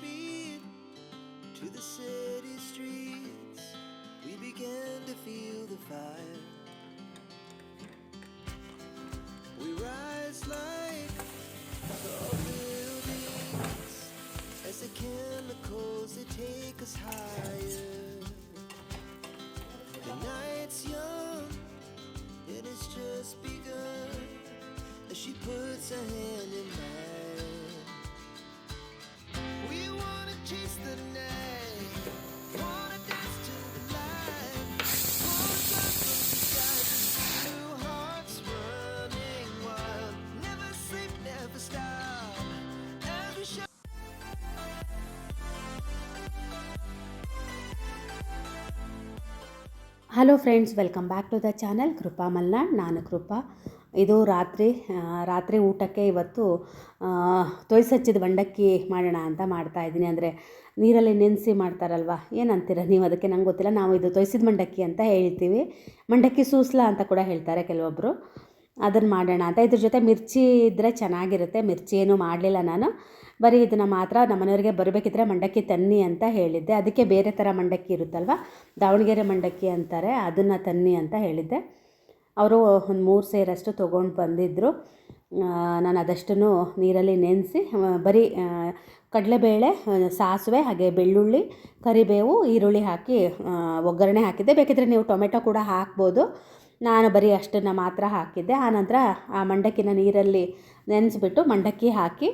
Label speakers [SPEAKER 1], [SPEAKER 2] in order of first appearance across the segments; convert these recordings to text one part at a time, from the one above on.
[SPEAKER 1] beat to the city streets. We began to feel the fire. We rise like tall buildings as the chemicals they take us higher. The night's young and it's just begun as she puts her hand in mine.
[SPEAKER 2] Hello friends welcome back to the channel Krupa Malnad నాన్న కృపా ಇದು ರಾತ್ರಿ ರಾತ್ರಿ ಊಟಕ್ಕೆ ಇವತ್ತು ತೊಯ್ಸಚ್ಚಿದ ಮಂಡಕ್ಕಿ ಮಾಡೋಣ ಅಂತ ಮಾಡ್ತಾ ಇದ್ದೀನಿ. ಅಂದರೆ ನೀರಲ್ಲಿ ನೆನೆಸಿ ಮಾಡ್ತಾರಲ್ವ? ಏನಂತೀರ ನೀವು? ಅದಕ್ಕೆ ನಂಗೆ ಗೊತ್ತಿಲ್ಲ. ನಾವು ಇದು ತೊಯ್ಸಿದ ಮಂಡಕ್ಕಿ ಅಂತ ಹೇಳ್ತೀವಿ. ಮಂಡಕ್ಕಿ ಸೂಸ್ಲ ಅಂತ ಕೂಡ ಹೇಳ್ತಾರೆ ಕೆಲವೊಬ್ಬರು ಅದನ್ನು ಮಾಡೋಣ ಅಂತ. ಇದ್ರ ಜೊತೆ ಮಿರ್ಚಿ ಇದ್ದರೆ ಚೆನ್ನಾಗಿರುತ್ತೆ. ಮಿರ್ಚಿ ಏನೂ ಮಾಡಲಿಲ್ಲ ನಾನು. ಬರೀ ಇದನ್ನು ಮಾತ್ರ ನಮ್ಮ ಮನೆಯವ್ರಿಗೆ ಬರಬೇಕಿದ್ರೆ ಮಂಡಕ್ಕಿ ತನ್ನಿ ಅಂತ ಹೇಳಿದ್ದೆ. ಅದಕ್ಕೆ ಬೇರೆ ಥರ ಮಂಡಕ್ಕಿ ಇರುತ್ತಲ್ವ? ದಾವಣಗೆರೆ ಮಂಡಕ್ಕಿ ಅಂತಾರೆ. ಅದನ್ನು ತನ್ನಿ ಅಂತ ಹೇಳಿದ್ದೆ. ಅವರು ಒಂದು ಮೂರು ಸೇರಷ್ಟು ತೊಗೊಂಡು ಬಂದಿದ್ದರು. ನಾನು ಅದಷ್ಟನ್ನು ನೀರಲ್ಲಿ ನೆನೆಸಿ ಬರೀ ಕಡಲೆಬೇಳೆ ಸಾಸಿವೆ, ಹಾಗೆ ಬೆಳ್ಳುಳ್ಳಿ, ಕರಿಬೇವು, ಈರುಳ್ಳಿ ಹಾಕಿ ಒಗ್ಗರಣೆ ಹಾಕಿದ್ದೆ. ಬೇಕಿದ್ರೆ ನೀವು ಟೊಮೆಟೊ ಕೂಡ ಹಾಕ್ಬೋದು. ನಾನು ಬರೀ ಅಷ್ಟನ್ನು ಮಾತ್ರ ಹಾಕಿದ್ದೆ. ಆನಂತರ ಆ ಮಂಡಕ್ಕಿನ ನೀರಲ್ಲಿ ನೆನೆಸ್ಬಿಟ್ಟು ಮಂಡಕ್ಕಿ ಹಾಕಿ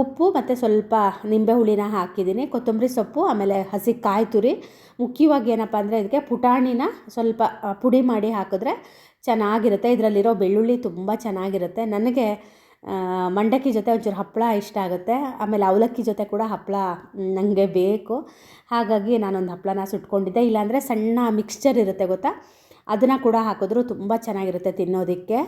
[SPEAKER 2] ಉಪ್ಪು ಮತ್ತು ಸ್ವಲ್ಪ ನಿಂಬೆ ಹುಳಿನ ಹಾಕಿದ್ದೀನಿ, ಕೊತ್ತಂಬರಿ ಸೊಪ್ಪು, ಆಮೇಲೆ ಹಸಿ ಕಾಯಿ ತುರಿ ಮುಖ್ಯವಾಗಿ ಏನಪ್ಪ ಅಂದರೆ ಇದಕ್ಕೆ ಪುಟಾಣಿನ ಸ್ವಲ್ಪ ಪುಡಿ ಮಾಡಿ ಹಾಕಿದ್ರೆ ಚೆನ್ನಾಗಿರುತ್ತೆ. ಇದರಲ್ಲಿರೋ ಬೆಳ್ಳುಳ್ಳಿ ತುಂಬ ಚೆನ್ನಾಗಿರುತ್ತೆ. ನನಗೆ ಮಂಡಕ್ಕಿ ಜೊತೆ ಒಂಚೂರು ಹಪ್ಪಳ ಇಷ್ಟ ಆಗುತ್ತೆ. ಆಮೇಲೆ ಅವಲಕ್ಕಿ ಜೊತೆ ಕೂಡ ಹಪ್ಪಳ ನನಗೆ ಬೇಕು. ಹಾಗಾಗಿ ನಾನೊಂದು ಹಪ್ಪಳನ ಸುಟ್ಕೊಂಡಿದ್ದೆ. ಇಲ್ಲಾಂದರೆ ಸಣ್ಣ ಮಿಕ್ಸ್ಚರ್ ಇರುತ್ತೆ ಗೊತ್ತಾ? ಅದನ್ನು ಕೂಡ ಹಾಕಿದ್ರು ತುಂಬ ಚೆನ್ನಾಗಿರುತ್ತೆ ತಿನ್ನೋದಕ್ಕೆ.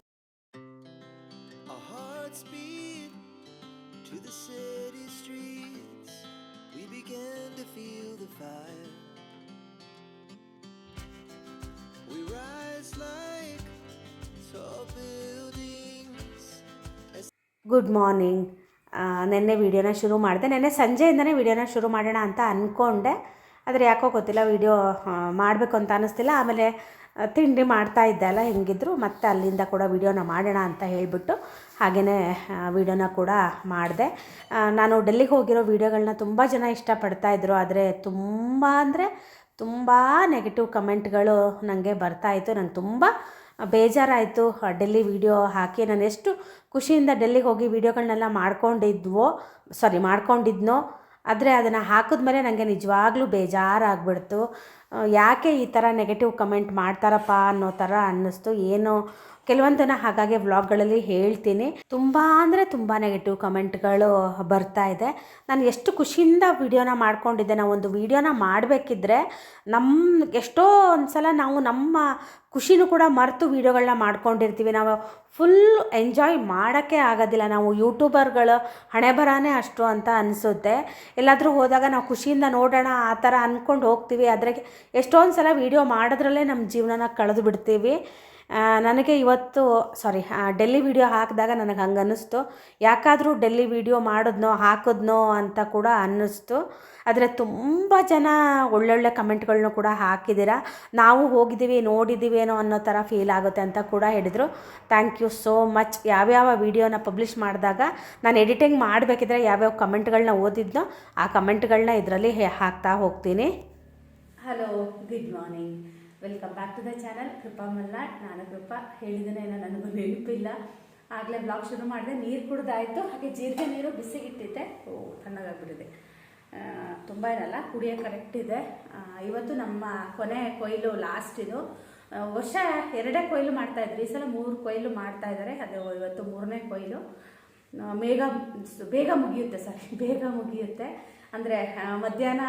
[SPEAKER 1] To the city streets. We began to feel the fire. We rise like tall buildings.
[SPEAKER 2] Good morning. ನೆನ್ನೆ ವೀಡಿಯೋನ ಶುರು ಮಾಡಿದೆ ನೆನ್ನೆ ಸಂಜೆಯಿಂದನೇ ವೀಡಿಯೋನ ಶುರು ಮಾಡೋಣ ಅಂತ ಅಂದ್ಕೊಂಡೆ ಆದರೆ ಯಾಕೋ ಗೊತ್ತಿಲ್ಲ ವೀಡಿಯೋ ಮಾಡಬೇಕು ಅಂತ ಅನ್ನಿಸ್ತಿಲ್ಲ ಆಮೇಲೆ ತಿಂಡಿ ಮಾಡ್ತಾ ಅಲ್ಲ, ಹೆಂಗಿದ್ರು? ಮತ್ತೆ ಅಲ್ಲಿಂದ ಕೂಡ ವೀಡಿಯೋನ ಮಾಡೋಣ ಅಂತ ಹೇಳಿಬಿಟ್ಟು ಹಾಗೆಯೇ ವೀಡಿಯೋನ ಕೂಡ ಮಾಡಿದೆ. ನಾನು ಡೆಲ್ಲಿಗೆ ಹೋಗಿರೋ ವೀಡಿಯೋಗಳನ್ನ ತುಂಬ ಜನ ಇಷ್ಟಪಡ್ತಾ ಇದ್ದರು ಆದರೆ ತುಂಬ ಅಂದರೆ ತುಂಬ ನೆಗೆಟಿವ್ ಕಮೆಂಟ್ಗಳು ನನಗೆ ಬರ್ತಾಯಿತ್ತು ನಂಗೆ ತುಂಬ ಬೇಜಾರಾಯಿತು ಡೆಲ್ಲಿ ವೀಡಿಯೋ ಹಾಕಿ. ನಾನು ಎಷ್ಟು ಖುಷಿಯಿಂದ ಡೆಲ್ಲಿಗೆ ಹೋಗಿ ವೀಡಿಯೋಗಳನ್ನೆಲ್ಲ ಮಾಡ್ಕೊಂಡಿದ್ವೋ ಸಾರಿ ಮಾಡ್ಕೊಂಡಿದ್ನೋ, ಆದರೆ ಅದನ್ನು ಹಾಕಿದ್ಮೇಲೆ ನನಗೆ ನಿಜವಾಗ್ಲೂ ಬೇಜಾರಾಗ್ಬಿಡ್ತು. ಯಾಕೆ ಈ ಥರ ನೆಗೆಟಿವ್ ಕಮೆಂಟ್ ಮಾಡ್ತಾರಪ್ಪ ಅನ್ನೋ ಥರ ಅನ್ನಿಸ್ತು. ಏನು ಕೆಲವೊಂದನ್ನು ಹಾಗಾಗಿ ವ್ಲಾಗ್ಗಳಲ್ಲಿ ಹೇಳ್ತೀನಿ. ತುಂಬ ಅಂದರೆ ತುಂಬ ನೆಗೆಟಿವ್ ಕಮೆಂಟ್ಗಳು ಬರ್ತಾ ಇದೆ. ನಾನು ಎಷ್ಟು ಖುಷಿಯಿಂದ ವೀಡಿಯೋನ ಮಾಡ್ಕೊಂಡಿದ್ದೆ, ನಾವು ಒಂದು ವಿಡಿಯೋನ ಮಾಡಬೇಕಿದ್ರೆ ನಮ್ಮ ಎಷ್ಟೋ ಒಂದು ಸಲ ನಾವು ನಮ್ಮ ಖುಷಿನೂ ಕೂಡ ಮರೆತು ವೀಡಿಯೋಗಳನ್ನ ಮಾಡ್ಕೊಂಡಿರ್ತೀವಿ. ನಾವು ಫುಲ್ ಎಂಜಾಯ್ ಮಾಡೋಕ್ಕೆ ಆಗೋದಿಲ್ಲ. ನಾವು ಯೂಟ್ಯೂಬರ್ಗಳು ಹಣೆ ಬರಾನೇ ಅಷ್ಟು ಅಂತ ಅನಿಸುತ್ತೆ. ಎಲ್ಲಾದರೂ ಹೋದಾಗ ನಾವು ಖುಷಿಯಿಂದ ನೋಡೋಣ, ಆ ಥರ ಅಂದ್ಕೊಂಡು ಹೋಗ್ತೀವಿ. ಅದ್ರಾಗೆ ಎಷ್ಟೊಂದು ಸಲ ವೀಡಿಯೋ ಮಾಡೋದ್ರಲ್ಲೇ ನಮ್ಮ ಜೀವನನ ಕಳೆದು ಬಿಡ್ತೀವಿ. ನನಗೆ ಇವತ್ತು ಸಾರಿ ಡೆಲ್ಲಿ ವಿಡಿಯೋ ಹಾಕಿದಾಗ ನನಗೆ ಹಂಗೆ ಅನ್ನಿಸ್ತು. ಯಾಕಾದರೂ ಡೆಲ್ಲಿ ವಿಡಿಯೋ ಮಾಡಿದ್ನೋ, ಹಾಕಿದ್ನೋ ಅಂತ ಕೂಡ ಅನ್ನಿಸ್ತು. ಆದರೆ ತುಂಬ ಜನ ಒಳ್ಳೊಳ್ಳೆ ಕಮೆಂಟ್ಗಳನ್ನೂ ಕೂಡ ಹಾಕಿದ್ದೀರ. ನಾವು ಹೋಗಿದ್ದೀವಿ ನೋಡಿದ್ದೀವೇನೋ ಅನ್ನೋ ಥರ ಫೀಲ್ ಆಗುತ್ತೆ ಅಂತ ಕೂಡ ಹೇಳಿದರು. ಥ್ಯಾಂಕ್ ಯು ಸೋ ಮಚ್ ಯಾವ್ಯಾವ ವೀಡಿಯೋನ ಪಬ್ಲಿಷ್ ಮಾಡಿದಾಗ ನಾನು ಎಡಿಟಿಂಗ್ ಮಾಡಬೇಕಿದ್ರೆ ಯಾವ್ಯಾವ ಕಮೆಂಟ್ಗಳನ್ನ ಓದಿದ್ನೋ, ಆ ಕಮೆಂಟ್ಗಳನ್ನ ಇದರಲ್ಲಿ ಹಾಕ್ತಾ ಹೋಗ್ತೀನಿ. Hello good morning welcome back to the channel Krupa Malnad ನಾನು ಕೃಪಾ. ಏನೋ ನನಗೂ ನೆನಪಿಲ್ಲ. ಆಗಲೇ ಬ್ಲಾಗ್ ಶುರು ಮಾಡಿದೆ. ನೀರು ಕುಡ್ದಾಯಿತು. ಹಾಗೆ ಜೀರಿಗೆ ನೀರು ಬಿಸಿಗಿಟ್ಟಿದ್ದೆ. ಓ, ತಣ್ಣಗಾಗ್ಬಿಟ್ಟಿದೆ. ತುಂಬ ಏನಲ್ಲ, ಕುಡಿಯೋ ಕರೆಕ್ಟ್ ಇದೆ. ಇವತ್ತು ನಮ್ಮ ಕೊನೆ ಕೊಯ್ಲು ಲಾಸ್ಟ್ ಇದು. ವರ್ಷ ಎರಡೇ ಕೊಯ್ಲು ಮಾಡ್ತಾಯಿದ್ರು ಈ ಸಲ ಮೂರು ಕೊಯ್ಲು ಮಾಡ್ತಾಯಿದ್ದಾರೆ ಅದು ಇವತ್ತು ಮೂರನೇ ಕೊಯ್ಲು. ಬೇಗ ಬೇಗ ಮುಗಿಯುತ್ತೆ ಸಾರಿ ಬೇಗ ಮುಗಿಯುತ್ತೆ. ಅಂದರೆ ಮಧ್ಯಾಹ್ನ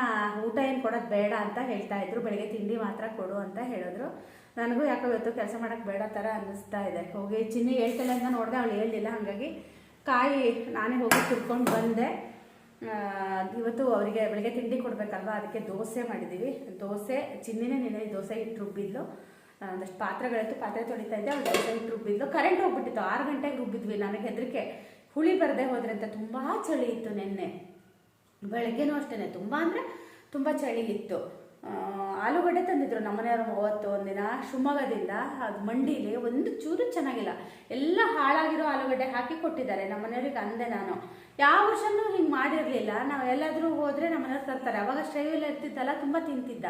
[SPEAKER 2] ಊಟ ಏನು ಕೊಡೋದು ಬೇಡ ಅಂತ ಹೇಳ್ತಾ ಇದ್ರು. ಬೆಳಗ್ಗೆ ತಿಂಡಿ ಮಾತ್ರ ಕೊಡು ಅಂತ ಹೇಳಿದ್ರು. ನನಗೂ ಯಾಕೋ ಇವತ್ತು ಕೆಲಸ ಮಾಡೋಕ್ಕೆ ಬೇಡ ಥರ ಅನ್ನಿಸ್ತಾ ಇದೆ. ಹೋಗಿ ಚಿನ್ನಿ ಹೇಳ್ತಾಳೆ ಅಂತ ನೋಡಿದೆ, ಅವಳು ಹೇಳಲಿಲ್ಲ. ಹಾಗಾಗಿ ಕಾಯಿ ನಾನೇ ಹೋಗಿ ತಿಳ್ಕೊಂಡು ಬಂದೆ. ಇವತ್ತು ಅವರಿಗೆ ಬೆಳಗ್ಗೆ ತಿಂಡಿ ಕೊಡಬೇಕಲ್ವ, ಅದಕ್ಕೆ ದೋಸೆ ಮಾಡಿದ್ದೀವಿ ದೋಸೆ, ಚಿನ್ನಿನೇ ನಿನ್ನೆ ದೋಸೆ ಹಿಟ್ಟು ರುಬ್ಬಿದ್ಲು. ಒಂದಷ್ಟು ಪಾತ್ರೆಗಳಿತ್ತು, ಪಾತ್ರೆ ತೊಳಿತಾ ಇದ್ದೆ, ಅವಳು ದೋಸೆ ಹಿಟ್ಟು ರುಬ್ಬಿದ್ಲು. ಕರೆಂಟ್ ಹೋಗ್ಬಿಟ್ಟಿತ್ತು, ಆರು ಗಂಟೆಗೆ ರುಬ್ಬಿದ್ವಿ, ನನಗೆ ಹೆದರಿಕೆ. ಹುಳಿ ಬರದೆ ಹೋದ್ರೆ ಅಂತ ತುಂಬ ಚಳಿ ಇತ್ತು ನಿನ್ನೆ. ಬೆಳಗ್ಗೆನೂ ಅಷ್ಟೇನೆ, ತುಂಬ ಅಂದರೆ ತುಂಬ ಚಳಿ ಇತ್ತು. ಆಲೂಗಡ್ಡೆ ತಂದಿದ್ರು ನಮ್ಮನೆಯವರು ಅವತ್ತು ಒಂದಿನ, ಶಿವಮೊಗ್ಗದಿಂದ, ಅದು ಮಂಡಿಲಿ, ಒಂದು ಚೂರು ಚೆನ್ನಾಗಿಲ್ಲ. ಎಲ್ಲ ಹಾಳಾಗಿರೋ ಆಲೂಗಡ್ಡೆ ಹಾಕಿ ಕೊಟ್ಟಿದ್ದಾರೆ, ನಮ್ಮನೆಯವ್ರಿಗೆ ಅಂದೆ ನಾನು. ಯಾವ ವರ್ಷನೂ ಹಿಂಗೆ ಮಾಡಿರಲಿಲ್ಲ, ನಾವು ಎಲ್ಲಾದರೂ ಹೋದರೆ ನಮ್ಮನೆಯವ್ರು ತರ್ತಾರೆ. ಅವಾಗ ಸ್ಟೈವಲ್ಲಿ ಇರ್ತಿದ್ದಲ್ಲ, ತುಂಬ ತಿಂತಿದ್ದ.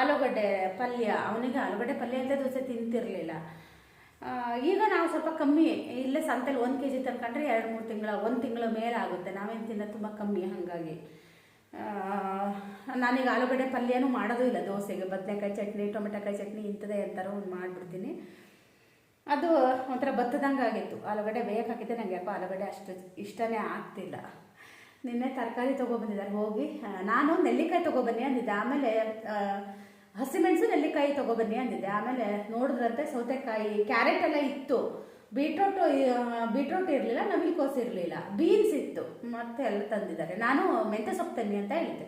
[SPEAKER 2] ಆಲೂಗಡ್ಡೆ ಪಲ್ಯ, ಅವನಿಗೆ ಆಲೂಗಡ್ಡೆ ಪಲ್ಯ ಇಲ್ಲದೆ ದೋಸೆ ತಿಂತಿರಲಿಲ್ಲ. ಈಗ ನಾವು ಸ್ವಲ್ಪ ಕಮ್ಮಿ, ಇಲ್ಲೇ ಸಂತೆಲಿ ಒಂದು ಕೆ ಜಿ ತಂದ್ಕೊಂಡ್ರೆ ಎರಡು ಮೂರು ತಿಂಗಳ, ಒಂದು ತಿಂಗಳ ಮೇಲೆ ಆಗುತ್ತೆ. ನಾವೇನು ತಿನ್ನೋದು ತುಂಬ ಕಮ್ಮಿ ಹಾಗಾಗಿ. ನಾನೀಗ ಆಲೂಗಡ್ಡೆ ಪಲ್ಯನೂ ಮಾಡೋದು ಇಲ್ಲ ದೋಸೆಗೆ. ಬದನೆಕಾಯಿ ಚಟ್ನಿ, ಟೊಮೆಟೊಕಾಯಿ ಚಟ್ನಿ ಇಂಥದೇ ಅಂತಾರೋ ಒಂದು ಮಾಡಿಬಿಡ್ತೀನಿ. ಅದು ಒಂಥರ ಭತ್ತದಂಗೆ ಆಗಿತ್ತು. ಆಲೂಗಡ್ಡೆ ಬೇಗ ಹಾಕಿದ್ದೆ ನನಗೆ ಯಾಕೋ ಆಲೂಗಡ್ಡೆ ಅಷ್ಟು ಇಷ್ಟನೇ ಆಗ್ತಿಲ್ಲ. ನಿನ್ನೆ ತರಕಾರಿ ತೊಗೊಬಂದಿದ್ದಾರೆ ಹೋಗಿ. ನಾನು ನೆಲ್ಲಿಕಾಯಿ ತೊಗೊಬನ್ನಿ ಅಂದಿದ್ದೆ. ಆಮೇಲೆ ಹಸಿಮೆಣಸು ನೆಲ್ಲಿಕಾಯಿ ತೊಗೊಬನ್ನಿ ಅಂದಿದ್ದೆ. ಆಮೇಲೆ ನೋಡಿದ್ರಂತೆ ಸೌತೆಕಾಯಿ ಕ್ಯಾರೆಟ್ ಎಲ್ಲ ಇತ್ತು. ಬೀಟ್ರೋಟ್ ಬೀಟ್ರೋಟ್ ಇರಲಿಲ್ಲ, ನವಿಲ್ಕೋಸು ಇರಲಿಲ್ಲ. ಬೀನ್ಸ್ ಇತ್ತು. ಮತ್ತೆ ಎಲ್ಲ ತಂದಿದ್ದಾರೆ. ನಾನು ಮೆಂತ್ಯ ಸೊಪ್ಪು ತನ್ನಿ ಅಂತ ಹೇಳಿದ್ದೆ.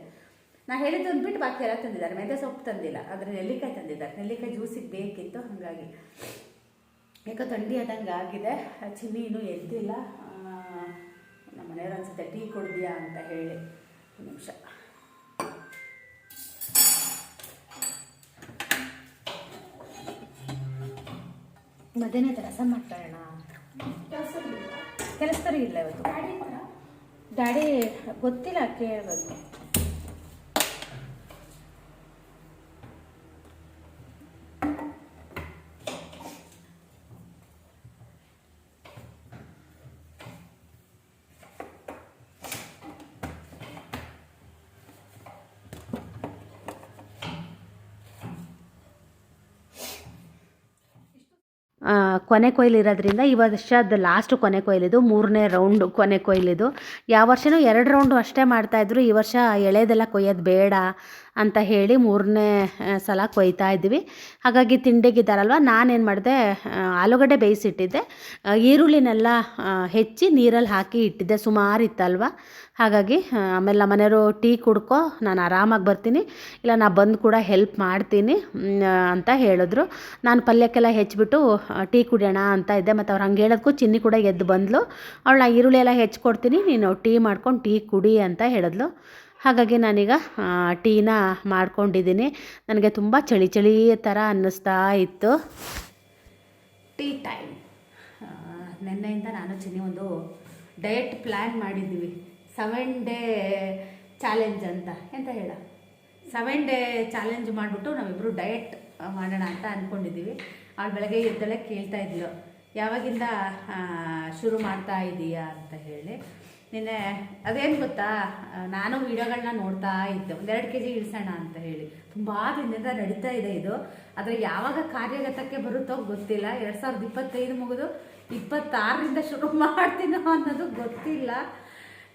[SPEAKER 2] ನಾ ಹೇಳಿದ್ದು ಅಂದ್ಬಿಟ್ಟು ಬಾಕಿ ಎಲ್ಲ ತಂದಿದ್ದಾರೆ. ಮೆಂತ್ಯ ಸೊಪ್ಪು ತಂದಿಲ್ಲ. ಆದರೆ ನೆಲ್ಲಿಕಾಯಿ ತಂದಿದ್ದಾರೆ. ನೆಲ್ಲಿಕಾಯಿ ಜ್ಯೂಸಿಗೆ ಬೇಕಿತ್ತು, ಹಾಗಾಗಿ. ಯಾಕೋ ಥಂಡಿ ಆದಂಗೆ ಆಗಿದೆ. ಚಿನ್ನಿ ಇನ್ನೂ ಎದ್ದಿಲ್ಲ. ನಮ್ಮ ಮನೆಯವ್ರು ಅನ್ಸುತ್ತೆ, ಟೀ ಕುಡ್ದಿಯಾ ಅಂತ ಹೇಳಿ. ನಿಮಿಷ. ಮಧ್ಯಾಹ್ನ ಕೆಲಸ ಮಾಡ್ಕೊಳ್ಳೋಣ ಕೆಲಸದವ್ರು ಇಲ್ಲ ಇವತ್ತು. ಡ್ಯಾಡಿ ಗೊತ್ತಿಲ್ಲ ಕೇಳಬೇಕು. ಕೊನೆ ಕೊಯ್ಲು ಇರೋದ್ರಿಂದ ಈ ವರ್ಷದ ಲಾಸ್ಟ್ ಕೊನೆ ಕೊಯ್ಲಿದು, ಮೂರನೇ ರೌಂಡು ಕೊನೆ ಕೊಯ್ಲಿದು. ಯಾವ ವರ್ಷನೂ ಎರಡು ರೌಂಡು ಅಷ್ಟೇ ಮಾಡ್ತಾಯಿದ್ರು ಈ ವರ್ಷ ಎಳೆದೆಲ್ಲ ಕೊಯ್ಯೋದು ಬೇಡ. ಅಂತ ಹೇಳಿ ಮೂರನೇ ಸಲ ಕೊಯ್ತಾ ಇದ್ವಿ. ಹಾಗಾಗಿ ತಿಂಡಿಗಿದ್ದಾರಲ್ವ? ನಾನೇನು ಮಾಡಿದೆ ಆಲೂಗಡ್ಡೆ ಬೇಯಿಸಿಟ್ಟಿದ್ದೆ. ಈರುಳ್ಳಿನೆಲ್ಲ ಹೆಚ್ಚಿ ನೀರಲ್ಲಿ ಹಾಕಿ ಇಟ್ಟಿದ್ದೆ. ಸುಮಾರು ಇತ್ತಲ್ವ? ಹಾಗಾಗಿ ಆಮೇಲೆ ನಮ್ಮ ಮನೆಯವರು ಟೀ ಕುಡ್ಕೊ, ನಾನು ಆರಾಮಾಗಿ ಬರ್ತೀನಿ. ಇಲ್ಲ, ನಾ ಬಂದು ಕೂಡ ಹೆಲ್ಪ್ ಮಾಡ್ತೀನಿ ಅಂತ ಹೇಳಿದ್ರು. ನಾನು ಪಲ್ಯಕ್ಕೆಲ್ಲ ಹೆಚ್ಚಿಬಿಟ್ಟು ಟೀ ಕುಡಿಯೋಣ ಅಂತ ಇದ್ದೆ. ಮತ್ತು ಅವ್ರು ಹಂಗೆ ಹೇಳೋದಕ್ಕೂ ಚಿನ್ನಿ ಕೂಡ ಎದ್ದು ಬಂದಳು ಅವಳು ಈರುಳ್ಳಿ ಎಲ್ಲ ಹೆಚ್ಚಿಕೊಡ್ತೀನಿ ನೀನು ಟೀ ಮಾಡ್ಕೊಂಡು ಟೀ ಕುಡಿ ಅಂತ ಹೇಳಿದ್ಲು. ಹಾಗಾಗಿ ನಾನೀಗ ಟೀನ ಮಾಡ್ಕೊಂಡಿದ್ದೀನಿ. ನನಗೆ ತುಂಬ ಚಳಿ ಚಳಿ ಥರ ಅನ್ನಿಸ್ತಾ ಇತ್ತು. Tea time. ನಿನ್ನೆಯಿಂದ ನಾನು ಚಿನ್ನಿ ಒಂದು ಡಯಟ್ ಪ್ಲ್ಯಾನ್ ಮಾಡಿದ್ದೀವಿ ಸೆವೆನ್ ಡೇ ಚಾಲೆಂಜ್ ಅಂತ. ಎಂತ ಹೇಳ? ಸೆವೆನ್ ಡೇ ಚಾಲೆಂಜ್ ಮಾಡಿಬಿಟ್ಟು ನಾವಿಬ್ಬರು ಡಯಟ್ ಮಾಡೋಣ ಅಂತ ಅಂದ್ಕೊಂಡಿದ್ದೀವಿ ಅವಳು ಬೆಳಗ್ಗೆ ಇದ್ದಲೇ ಕೇಳ್ತಾ ಇದ್ಲು. ಯಾವಾಗಿಂದ ಶುರು ಮಾಡ್ತಾ ಇದೀಯಾ ಅಂತ ಹೇಳಿ. ನಿನ್ನೆ ಅದೇನು ಗೊತ್ತಾ? ನಾನು ವೀಡಿಯೋಗಳನ್ನ ನೋಡ್ತಾ ಇದ್ದೆ. ಒಂದೆರಡು ಕೆ ಜಿ ಇಳಿಸೋಣ ಅಂತ ಹೇಳಿ. ತುಂಬ ದಿನದಿಂದ ನಡೀತಾ ಇದೆ ಇದು. ಆದರೆ ಯಾವಾಗ ಕಾರ್ಯಗತಕ್ಕೆ ಬರುತ್ತೋ ಗೊತ್ತಿಲ್ಲ. ಎರಡು ಸಾವಿರದ ಇಪ್ಪತ್ತೈದು ಮುಗಿದು ಇಪ್ಪತ್ತಾರರಿಂದ ಶುರು ಮಾಡ್ತೀನೋ ಅನ್ನೋದು ಗೊತ್ತಿಲ್ಲ.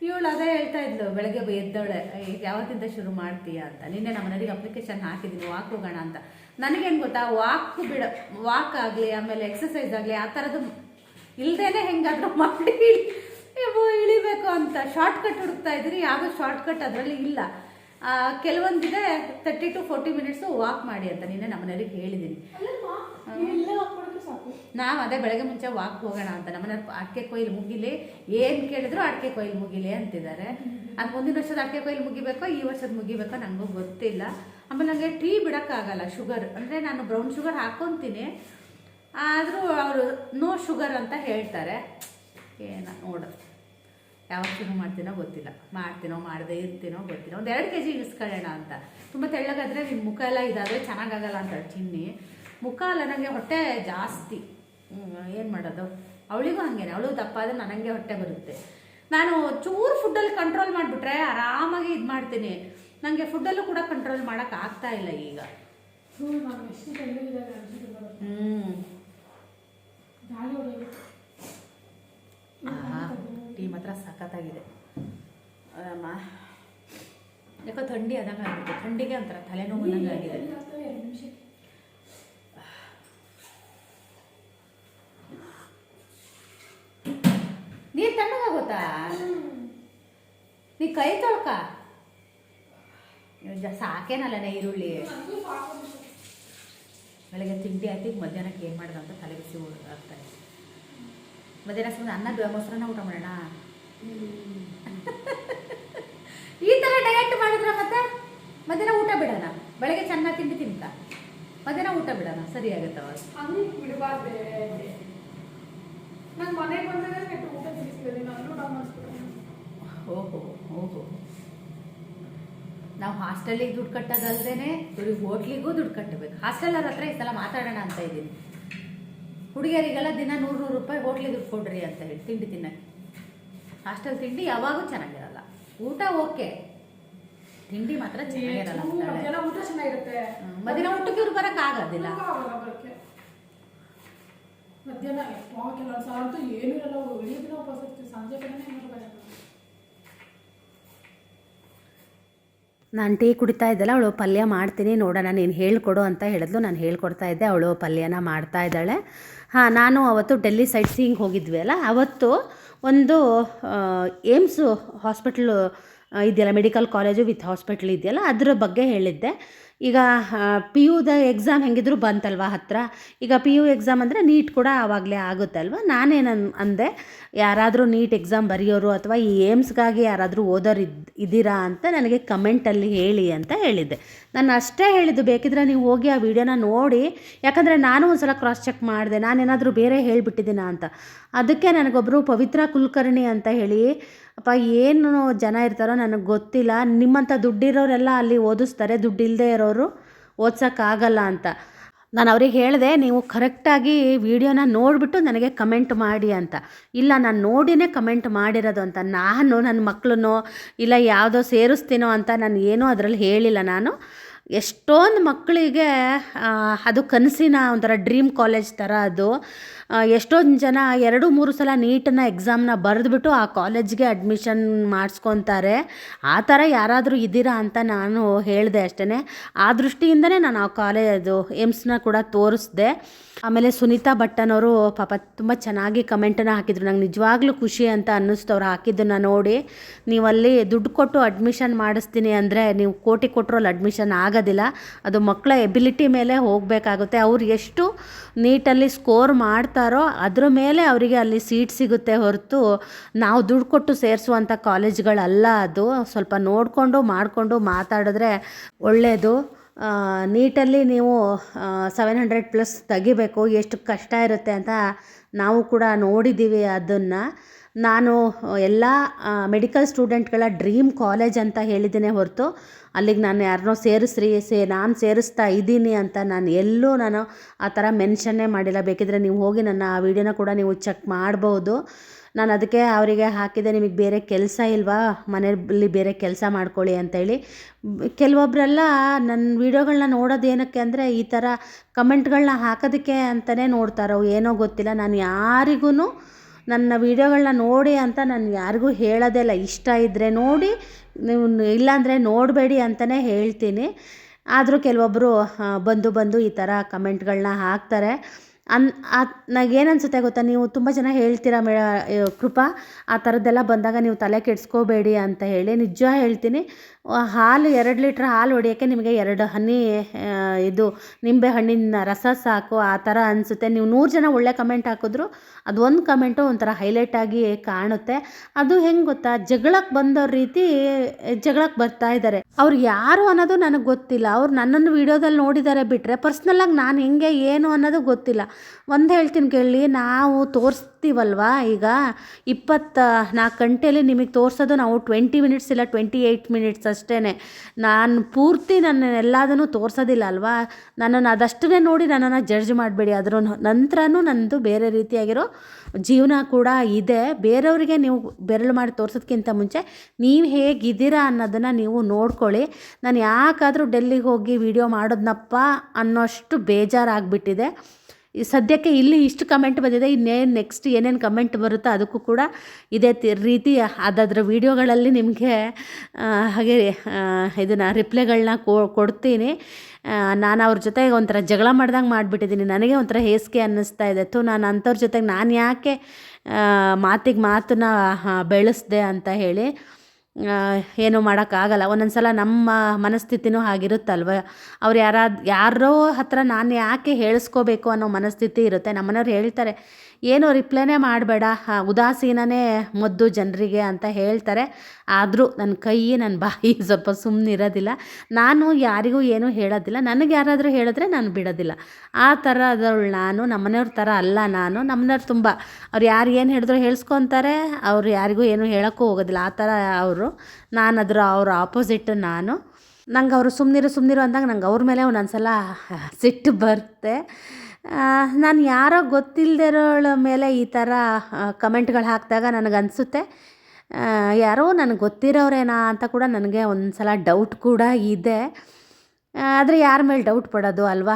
[SPEAKER 2] ಇವಳು ಅದೇ ಹೇಳ್ತಾ ಇದ್ಲು, ಬೆಳಗ್ಗೆ ಎದ್ದವಳೆ ಯಾವತ್ತಿಂದ ಶುರು ಮಾಡ್ತೀಯಾ ಅಂತ. ನಿನ್ನೆ ನಮ್ಮ ಮನೆಗೆ ಅಪ್ಲಿಕೇಶನ್ ಹಾಕಿದ್ದೀನಿ ವಾಕ್ ಹೋಗೋಣ ಅಂತ. ನನಗೇನು ಗೊತ್ತಾ? ವಾಕ್ ಬಿಡ ವಾಕ್ ಆಗಲಿ, ಆಮೇಲೆ ಎಕ್ಸಸೈಸ್ ಆಗಲಿ, ಆ ಥರದ್ದು ಇಲ್ಲದೇನೆ ಹೆಂಗಾದ್ರೂ ಮಾಡಿ. ಇಳಿಬೇಕು ಅಂತ. ಶಾರ್ಟ್ ಕಟ್ ಹುಡುಕ್ತಾ ಇದ್ದೀರಿ ಯಾವುದೋ ಶಾರ್ಟ್ ಕಟ್ ಅದರಲ್ಲಿ ಇಲ್ಲ. ಕೆಲವೊಂದಿದೆ thirty two forty minutes walk ಮಾಡಿ ಅಂತ ನಿನ್ನೆ ನಮ್ಮ ಮನೇಲಿ ಹೇಳಿದ್ದೀನಿ. ನಾವು ಅದೇ ಬೆಳಗ್ಗೆ ಮುಂಚೆ ವಾಕ್ ಹೋಗೋಣ ಅಂತ. ನಮ್ಮನೆ ಅಡಿಕೆ ಕೊಯ್ಲು ಮುಗಿಲಿ ಏನು ಕೇಳಿದ್ರು ಅಡಿಕೆ ಕೊಯ್ಲು ಮುಗಿಲಿ ಅಂತಿದ್ದಾರೆ. ಅದು ಮುಂದಿನ ವರ್ಷದ ಅಡಿಕೆ ಕೊಯ್ಲು ಮುಗಿಬೇಕೋ ಈ ವರ್ಷದ ಮುಗಿಬೇಕೋ ನನಗೂ ಗೊತ್ತಿಲ್ಲ. ಆಮೇಲೆ ನನಗೆ ಟೀ ಬಿಡೋಕ್ಕಾಗಲ್ಲ ಶುಗರ್ ಅಂದರೆ ನಾನು ಬ್ರೌನ್ ಶುಗರ್ ಹಾಕ್ಕೊತೀನಿ ಆದರೂ ಅವರು ನೋ ಶುಗರ್ ಅಂತ ಹೇಳ್ತಾರೆ. ಏನ ನೋಡು. ಯಾವಾಗ ಶುರು ಮಾಡ್ತೀನೋ ಗೊತ್ತಿಲ್ಲ. ಮಾಡ್ತೀನೋ ಮಾಡದೇ ಇರ್ತೀನೋ ಗೊತ್ತಿಲ್ಲ. ಒಂದು ಎರಡು ಕೆ ಜಿ ಇಳಿಸ್ಕೊಳ್ಳೋಣ ಅಂತ. ತುಂಬ ತೆಳ್ಳಗಾದ್ರೆ ನಿಮ್ಮ ಮುಖ ಎಲ್ಲ ಇದಾದರೆ ಚೆನ್ನಾಗಾಗಲ್ಲ ಅಂತ ಚಿನ್ನಿ. ಮುಖ ಅಲ್ಲ ನನಗೆ ಹೊಟ್ಟೆ ಜಾಸ್ತಿ. ಏನು ಮಾಡೋದು? ಅವಳಿಗೂ ಹಾಗೇನೆ. ಅವಳು ದಪ್ಪ ಆದರೆ ನನಗೆ ಹೊಟ್ಟೆ ಬರುತ್ತೆ. ನಾನು ಚೂರು ಫುಡ್ಡಲ್ಲಿ ಕಂಟ್ರೋಲ್ ಮಾಡಿಬಿಟ್ರೆ ಆರಾಮಾಗಿ ಇದು ಮಾಡ್ತೀನಿ. ನನಗೆ ಫುಡ್ಡಲ್ಲೂ ಕೂಡ ಕಂಟ್ರೋಲ್ ಮಾಡೋಕ್ಕಾಗ್ತಾ ಇಲ್ಲ ಈಗ. ಹ್ಞೂ ಟೀ ಮಾತ್ರ ಸಖತ್ತಾಗಿದೆ. ಅಮ್ಮ ಯಾಕೋ ಥಂಡಿ ಆದಂಗೆ ಆಗಿದೆ ಥಂಡಿಗೆ ಒಂಥರ ತಲೆನೋವು ಅನ್ನಂಗೆ ಆಗಿದೆ. ನೀರು ತಣ್ಣಗಾಗುತ್ತಾ ನೀ ಕೈ ತೊಳ್ಕ. ಸಾಕೇನಲ್ಲ ಈರುಳ್ಳಿ ಬೆಳಗ್ಗೆ ತಿಂಡಿ ಆಯ್ತು ಈಗ ಮಧ್ಯಾಹ್ನಕ್ಕೆ ಏನು ಮಾಡಿದೆ ಅಂತ ತಲೆ ಬಿಸಿ ಇದೆ. ಮಧ್ಯಾಹ್ನ ಸುಮ್ಮನೆ ಅನ್ನ ಮೊಸರನ್ನ ಊಟ ಮಾಡೋಣ. ಈ
[SPEAKER 3] ಥರ ಡಯಟ್ ಮಾಡಿದ್ರೆ ಮತ್ತೆ ಮಧ್ಯಾಹ್ನ ಊಟ ಬಿಡೋಣ.
[SPEAKER 4] ಬೆಳಗ್ಗೆ ಚೆನ್ನಾಗಿ ತಿಂಡಿ ತಿಂತ. ಮಧ್ಯಾಹ್ನ ಊಟ ಬಿಡೋಣ.
[SPEAKER 3] ಸರಿ ಆಗುತ್ತೆ ನಾವು ಹಾಸ್ಟೆಲಿಗೆ ದುಡ್ಡು ಕಟ್ಟೋದಲ್ದೇನೆ ಇವ್ರಿಗೆ ಹೋಟ್ಲಿಗೂ ದುಡ್ಡು ಕಟ್ಟಬೇಕು. ಹಾಸ್ಟೆಲರ್ ಹತ್ರ ಈ ಸಲ ಮಾತಾಡೋಣ ಅಂತ ಇದ್ದೀನಿ. ಹುಡುಗಿಯರಿಗೆಲ್ಲ ದಿನ ನೂರು ನೂರು ರೂಪಾಯಿ ಹೋಟ್ಲಿಗೆ ದುಡ್ಡು ಕೊಡ್ರಿ ಅಂತ ಹೇಳಿ ತಿಂಡಿ ತಿನ್ನಕ್ಕೆ. ಹಾಸ್ಟೆಲ್ ತಿಂಡಿ ಯಾವಾಗೂ ಚೆನ್ನಾಗಿರಲ್ಲ. ಊಟ ಓಕೆ. ತಿಂಡಿ ಮಾತ್ರ ಚೆನ್ನಾಗಿರಲ್ಲ.
[SPEAKER 4] ಮಧ್ಯಾಹ್ನ ಊಟ ಚೆನ್ನಾಗಿರುತ್ತೆ.
[SPEAKER 3] ಹ್ಮ್, ಮಧ್ಯಾಹ್ನ ಊಟಕ್ಕೆ ಇವ್ರು ಬರೋಕ್ಕಾಗೋದಿಲ್ಲ
[SPEAKER 4] ಆಗೋದಿಲ್ಲ. ಮಧ್ಯಾಹ್ನ ಎಷ್ಟೋ ಕೆಲವೊಂದು ಸಲ ಅಂತೂ ಏನೂ ಇರಲ್ಲ ಇಡೀ ದಿನ ಉಪವಾಸ ಇರ್ತೀವಿ ಸಂಜೆ ಕಡೆನೇ
[SPEAKER 2] ನಾನು ಟೀ ಕುಡಿತಾ ಇದ್ದಲ್ಲ ಅವಳು ಪಲ್ಯ ಮಾಡ್ತೀನಿ ನೋಡೋಣ ನೀನು ಹೇಳ್ಕೊಡು ಅಂತ ಹೇಳಿದ್ಲು. ನಾನು ಹೇಳ್ಕೊಡ್ತಾ ಇದ್ದೆ ಅವಳು ಪಲ್ಯನ ಮಾಡ್ತಾ ಇದ್ದಾಳೆ. ಹಾಂ, ನಾನು ಅವತ್ತು ಡೆಲ್ಲಿ ಸೈಟ್ ಸೀಯಿಂಗ್ ಹೋಗಿದ್ವಿ ಅಲ್ಲ? ಅವತ್ತು ಒಂದು ಏಮ್ಸು ಹಾಸ್ಪಿಟ್ಲು ಇದೆಯಲ್ಲ, ಮೆಡಿಕಲ್ ಕಾಲೇಜು ವಿತ್ ಹಾಸ್ಪಿಟ್ಲ್ ಇದೆಯಲ್ಲ? ಅದ್ರ ಬಗ್ಗೆ ಹೇಳಿದ್ದೆ. ಈಗ ಪಿ ಯುದ ಎಕ್ಸಾಮ್ ಹೆಂಗಿದ್ರು ಬಂತಲ್ವ ಹತ್ತಿರ ಈಗ ಪಿ ಯು ಎಕ್ಸಾಮ್ ಅಂದರೆ ನೀಟ್ ಕೂಡ ಆವಾಗಲೇ ಆಗುತ್ತೆ ಅಲ್ವಾ ನಾನೇನು ಅಂದೆ, ಯಾರಾದರೂ ನೀಟ್ ಎಕ್ಸಾಮ್ ಬರೆಯೋರು ಅಥವಾ ಈ ಏಮ್ಸ್ಗಾಗಿ ಯಾರಾದರೂ ಓದೋರು ಇದ್ ಇದ್ದೀರಾ ಅಂತ ನನಗೆ ಕಮೆಂಟಲ್ಲಿ ಹೇಳಿ ಅಂತ ಹೇಳಿದ್ದೆ. ನಾನು ಅಷ್ಟೇ ಹೇಳಿದ್ದು, ಬೇಕಿದ್ರೆ ನೀವು ಹೋಗಿ ಆ ವಿಡಿಯೋನ ನೋಡಿ. ಯಾಕಂದರೆ ನಾನು ಒಂದು ಸಲ ಕ್ರಾಸ್ ಚೆಕ್ ಮಾಡಿದೆ, ನಾನೇನಾದರೂ ಬೇರೆ ಹೇಳಿಬಿಟ್ಟಿದ್ದೀನ ಅಂತ. ಅದಕ್ಕೆ ನನಗೊಬ್ಬರು ಪವಿತ್ರ ಕುಲಕರ್ಣಿ ಅಂತ ಹೇಳಿ ಅಪ್ಪ, ಏನು ಜನ ಇರ್ತಾರೋ ನನಗೆ ಗೊತ್ತಿಲ್ಲ. ನಿಮ್ಮಂಥ ದುಡ್ಡಿರೋರೆಲ್ಲ ಅಲ್ಲಿ ಓದಿಸ್ತಾರೆ ದುಡ್ಡು ಇಲ್ಲದೆ ಇರೋರು ಓದ್ಸೋಕ್ಕಾಗಲ್ಲ ಅಂತ. ನಾನು ಅವ್ರಿಗೆ ಹೇಳಿದೆ, ನೀವು ಕರೆಕ್ಟಾಗಿ ವಿಡಿಯೋನ ನೋಡಿಬಿಟ್ಟು ನನಗೆ ಕಮೆಂಟ್ ಮಾಡಿ ಅಂತ. ಇಲ್ಲ, ನಾನು ನೋಡಿನೇ ಕಮೆಂಟ್ ಮಾಡಿರೋದು ಅಂತ. ನಾನು ನನ್ನ ಮಕ್ಕಳನ್ನೋ ಇಲ್ಲ ಯಾವುದೋ ಸೇರಿಸ್ತೀನೋ ಅಂತ ನಾನು ಏನೂ ಅದರಲ್ಲಿ ಹೇಳಿಲ್ಲ ನಾನು. ಎಷ್ಟೊಂದು ಮಕ್ಕಳಿಗೆ ಅದು ಕನಸಿನ ಒಂಥರ ಡ್ರೀಮ್ ಕಾಲೇಜ್ ಥರ ಅದು. ಎಷ್ಟೊಂದು ಜನ ಎರಡು, ಮೂರು ಸಲ ನೀಟನ್ನು ಎಕ್ಸಾಮ್ನ ಬರೆದ್ಬಿಟ್ಟು ಆ ಕಾಲೇಜ್ಗೆ ಅಡ್ಮಿಷನ್ ಮಾಡಿಸ್ಕೊತಾರೆ. ಆ ಥರ ಯಾರಾದರೂ ಇದ್ದೀರಾ ಅಂತ ನಾನು ಹೇಳಿದೆ ಅಷ್ಟೇ ಆ ದೃಷ್ಟಿಯಿಂದನೇ ನಾನು ಆ ಕಾಲೇಜು ಏಮ್ಸ್ನ ಕೂಡ ತೋರಿಸ್ದೆ. ಆಮೇಲೆ ಸುನೀತಾ ಭಟ್ಟನವರು ಪಾಪ ತುಂಬ ಚೆನ್ನಾಗಿ ಕಮೆಂಟನ್ನು ಹಾಕಿದ್ರು. ನಂಗೆ ನಿಜವಾಗ್ಲೂ ಖುಷಿ ಅಂತ ಅನ್ನಿಸ್ತು. ಅವ್ರು ಹಾಕಿದ್ದನ್ನು ನೋಡಿ ನೀವಲ್ಲಿ ದುಡ್ಡು ಕೊಟ್ಟು ಅಡ್ಮಿಷನ್ ಮಾಡಿಸ್ತೀನಿ ಅಂದರೆ ನೀವು ಕೋಟಿ ಕೊಟ್ಟರು ಅಲ್ಲಿ ಅಡ್ಮಿಷನ್ ಆಗೋದಿಲ್ಲ. ಅದು ಮಕ್ಕಳ ಎಬಿಲಿಟಿ ಮೇಲೆ ಹೋಗಬೇಕಾಗುತ್ತೆ. ಅವ್ರು ಎಷ್ಟು ನೀಟಲ್ಲಿ ಸ್ಕೋರ್ ಮಾಡ್ತಾರೋ ಅದ್ರ ಮೇಲೆ ಅವರಿಗೆ ಅಲ್ಲಿ ಸೀಟ್ ಸಿಗುತ್ತೆ ಹೊರತು ನಾವು ದುಡ್ಡು ಕೊಟ್ಟು ಸೇರಿಸುವಂಥ ಕಾಲೇಜ್ಗಳಲ್ಲ ಅದು. ಸ್ವಲ್ಪ ನೋಡಿಕೊಂಡು, ಮಾಡಿಕೊಂಡು ಮಾತಾಡಿದ್ರೆ ಒಳ್ಳೆಯದು ನೀಟಲ್ಲಿ ನೀವು ಸೆವೆನ್ ಹಂಡ್ರೆಡ್ ಪ್ಲಸ್ ತೆಗಿಬೇಕು. ಎಷ್ಟು ಕಷ್ಟ ಇರುತ್ತೆ ಅಂತ ನಾವು ಕೂಡ ನೋಡಿದ್ದೀವಿ ಅದನ್ನು. ನಾನು ಎಲ್ಲ ಮೆಡಿಕಲ್ ಸ್ಟೂಡೆಂಟ್ಗಳ ಡ್ರೀಮ್ ಕಾಲೇಜ್ ಅಂತ ಹೇಳಿದ್ದೇನೆ ಹೊರತು ಅಲ್ಲಿಗೆ ನಾನು ಯಾರನ್ನೋ ಸೇರಿಸ್ರಿ, ಸೇ, ನಾನು ಸೇರಿಸ್ತಾ ಇದ್ದೀನಿ ಅಂತ ನಾನು ಎಲ್ಲೂ ನಾನು ಆ ಥರ ಮೆನ್ಷನ್ನೇ ಮಾಡಿಲ್ಲ. ಬೇಕಿದ್ರೆ ನೀವು ಹೋಗಿ ನನ್ನ ಆ ವಿಡಿಯೋನ ಕೂಡ ನೀವು ಚೆಕ್ ಮಾಡ್ಬೋದು. ನಾನು ಅದಕ್ಕೆ ಅವರಿಗೆ ಹಾಕಿದೆ ನಿಮಗೆ ಬೇರೆ ಕೆಲಸ ಇಲ್ವಾ? ಮನೆಯಲ್ಲಿ ಬೇರೆ ಕೆಲಸ ಮಾಡ್ಕೊಳ್ಳಿ ಅಂತೇಳಿ. ಕೆಲವೊಬ್ಬರೆಲ್ಲ ನನ್ನ ವೀಡಿಯೋಗಳನ್ನ ನೋಡೋದು ಏನಕ್ಕೆ ಅಂದರೆ ಈ ಥರ ಕಮೆಂಟ್ಗಳನ್ನ ಹಾಕೋದಕ್ಕೆ ಅಂತಲೇ ನೋಡ್ತಾರೋ. ಏನೋ ಗೊತ್ತಿಲ್ಲ. ನಾನು ಯಾರಿಗೂ ನನ್ನ ವೀಡಿಯೋಗಳನ್ನ ನೋಡಿ ಅಂತ ನಾನು ಯಾರಿಗೂ ಹೇಳೋದೇ ಇಲ್ಲ. ಇಷ್ಟ ಇದ್ದರೆ ನೋಡಿ ನೀವು ಇಲ್ಲಾಂದರೆ ನೋಡಬೇಡಿ ಅಂತಲೇ ಹೇಳ್ತೀನಿ. ಆದರೂ ಕೆಲವೊಬ್ಬರು ಬಂದು ಬಂದು ಈ ಥರ ಕಮೆಂಟ್ಗಳನ್ನ ಹಾಕ್ತಾರೆ. ಅನ್ ನನಗೇನು ಅನಿಸುತ್ತೆ ಗೊತ್ತಾ? ನೀವು ತುಂಬ ಜನ ಹೇಳ್ತೀರಾ ಮೇ ಕೃಪಾ? ಆ ಥರದ್ದೆಲ್ಲ ಬಂದಾಗ ನೀವು ತಲೆ ಕೆಡಿಸ್ಕೋಬೇಡಿ ಅಂತ ಹೇಳಿ ನಿಜ ಹೇಳ್ತೀನಿ. ಹಾಲು ಎರಡು ಲೀಟ್ರ್ ಹಾಲು ಹೊಡಿಯೋಕ್ಕೆ ನಿಮಗೆ ಎರಡು ಹನಿ ಇದು ನಿಂಬೆ ಹಣ್ಣಿನ ರಸ ಸಾಕು, ಆ ಥರ ಅನಿಸುತ್ತೆ. ನೀವು ನೂರು ಜನ ಒಳ್ಳೆ ಕಮೆಂಟ್ ಹಾಕಿದ್ರು, ಅದು ಒಂದು ಕಮೆಂಟು ಒಂಥರ ಹೈಲೈಟ್ ಆಗಿ ಕಾಣುತ್ತೆ. ಅದು ಹೆಂಗೆ ಗೊತ್ತಾ? ಜಗಳಕ್ಕೆ ಬಂದವ್ರ ರೀತಿ ಜಗಳಕ್ಕೆ ಬರ್ತಾ ಇದ್ದಾರೆ ಅವ್ರು ಯಾರು ಅನ್ನೋದು ನನಗೆ ಗೊತ್ತಿಲ್ಲ. ಅವ್ರು ನನ್ನನ್ನು ವೀಡಿಯೋದಲ್ಲಿ ನೋಡಿದ್ದಾರೆ ಬಿಟ್ಟರೆ ಪರ್ಸ್ನಲ್ಲಾಗಿ ನಾನು ಹೆಂಗೆ, ಏನು ಅನ್ನೋದು ಗೊತ್ತಿಲ್ಲ. ಒಂದು ಹೇಳ್ತೀನಿ ಕೇಳಿ, ನಾವು ತೋರಿಸ್ತೀವಲ್ವಾ? ಈಗ ಇಪ್ಪತ್ತ ನಾಲ್ಕು ಗಂಟೆಯಲ್ಲಿ ನಿಮಗೆ ತೋರಿಸೋದು ನಾವು ಟ್ವೆಂಟಿ ಮಿನಿಟ್ಸ್ ಇಲ್ಲ ಟ್ವೆಂಟಿ ಏಯ್ಟ್ ಮಿನಿಟ್ಸ್ ಅಷ್ಟೇ ನಾನು ಪೂರ್ತಿ ನನ್ನ ಎಲ್ಲದನ್ನು ತೋರಿಸೋದಿಲ್ಲ ಅಲ್ವಾ? ನನ್ನನ್ನು ಅದಷ್ಟನ್ನೇ ನೋಡಿ ನನ್ನನ್ನು ಜಡ್ಜ್ ಮಾಡಬೇಡಿ. ಅದರ ನಂತರನೂ ನನ್ನದು ಬೇರೆ ರೀತಿಯಾಗಿರೋ ಜೀವನ ಕೂಡ ಇದೆ. ಬೇರೆಯವರಿಗೆ ನೀವು ಬೆರಳು ಮಾಡಿ ತೋರಿಸೋದಕ್ಕಿಂತ ಮುಂಚೆ ನೀವು ಹೇಗಿದ್ದೀರಾ ಅನ್ನೋದನ್ನು ನೀವು ನೋಡ್ಕೊಳ್ಳಿ. ನಾನು ಯಾಕಾದರೂ ಡೆಲ್ಲಿಗೆ ಹೋಗಿ ವಿಡಿಯೋ ಮಾಡೋದ್ನಪ್ಪ ಅನ್ನೋಷ್ಟು ಬೇಜಾರಾಗ್ಬಿಟ್ಟಿದೆ. ಸದ್ಯಕ್ಕೆ ಇಲ್ಲಿ ಇಷ್ಟು ಕಮೆಂಟ್ ಬಂದಿದೆ ಇನ್ನೇನು ನೆಕ್ಸ್ಟ್ ಏನೇನು ಕಮೆಂಟ್ ಬರುತ್ತೋ ಅದಕ್ಕೂ ಕೂಡ ಇದೇ ರೀತಿ ಅದಾದ್ರ ವೀಡಿಯೋಗಳಲ್ಲಿ ನಿಮಗೆ ಹಾಗೆ ಇದನ್ನು ರಿಪ್ಲೈಗಳನ್ನ ಕೊಡ್ತೀನಿ. ನಾನು ಅವ್ರ ಜೊತೆಗೆ ಒಂಥರ ಜಗಳ ಮಾಡ್ದಂಗೆ ಮಾಡಿಬಿಟ್ಟಿದ್ದೀನಿ ನನಗೆ ಒಂಥರ ಹೇಸಿಗೆ ಅನ್ನಿಸ್ತಾ ಇದೆ. ತು ನಾನು ಅಂಥವ್ರ ಜೊತೆಗೆ ನಾನು ಯಾಕೆ ಮಾತಿಗೆ ಮಾತನ್ನ ಬೆಳೆಸ್ದೆ ಅಂತ ಹೇಳಿ ಏನೂ ಮಾಡೋಕ್ಕಾಗಲ್ಲ. ಒಂದೊಂದು ಸಲ ನಮ್ಮ ಮನಸ್ಥಿತಿನೂ ಹಾಗಿರುತ್ತಲ್ವ? ಅವ್ರು ಯಾರಾದ, ಯಾರೋ ಹತ್ರ ನಾನು ಯಾಕೆ ಹೇಳಿಸ್ಕೋಬೇಕು ಅನ್ನೋ ಮನಸ್ಥಿತಿ ಇರುತ್ತೆ. ನಮ್ಮನೆಯವ್ರು ಹೇಳ್ತಾರೆ ಏನು ರಿಪ್ಲೈನೇ ಮಾಡಬೇಡ. ಉದಾಸೀನನೇ ಮದ್ದು ಜನರಿಗೆ ಅಂತ ಹೇಳ್ತಾರೆ. ಆದರೂ ನನ್ನ ಕೈ ನನ್ನ ಬಾಯಿ ಸ್ವಲ್ಪ ಸುಮ್ಮನಿರೋದಿಲ್ಲ ನಾನು ಯಾರಿಗೂ ಏನೂ ಹೇಳೋದಿಲ್ಲ. ನನಗೆ ಯಾರಾದರೂ ಹೇಳಿದ್ರೆ ನಾನು ಬಿಡೋದಿಲ್ಲ. ಆ ಥರ ಅದವಳು ನಾನು, ನಮ್ಮನೆಯವ್ರ ಥರ ಅಲ್ಲ ನಾನು. ನಮ್ಮನೆಯವ್ರು ತುಂಬ, ಅವ್ರು ಯಾರು ಏನು ಹೇಳಿದ್ರು ಹೇಳ್ಸ್ಕೊತಾರೆ. ಅವ್ರು ಯಾರಿಗೂ ಏನೂ ಹೇಳೋಕ್ಕೂ ಹೋಗೋದಿಲ್ಲ. ಆ ಥರ ಅವರು. ನಾನು ಅದರ ಅವ್ರ ಆಪೋಸಿಟ್ ನಾನು. ನಂಗೆ ಅವರು ಸುಮ್ಮನಿರು ಸುಮ್ಮನಿರು ಅಂದಾಗ ನಂಗೆ ಅವ್ರ ಮೇಲೆ ಒಂದೊಂದು ಸಲ ಸಿಟ್ಟು ಬರುತ್ತೆ. ನಾನು ಯಾರೋ ಗೊತ್ತಿಲ್ಲದಿರೋಳ ಮೇಲೆ ಈ ಥರ ಕಮೆಂಟ್ಗಳು ಹಾಕಿದಾಗ ನನಗನ್ಸುತ್ತೆ. ಯಾರೋ ನನಗೆ ಗೊತ್ತಿರೋರೇನಾ ಅಂತ ಕೂಡ ನನಗೆ ಒಂದು ಸಲ ಡೌಟ್ ಕೂಡ ಇದೆ. ಆದರೆ ಯಾರ ಮೇಲೆ ಡೌಟ್ ಪಡೋದು ಅಲ್ವಾ?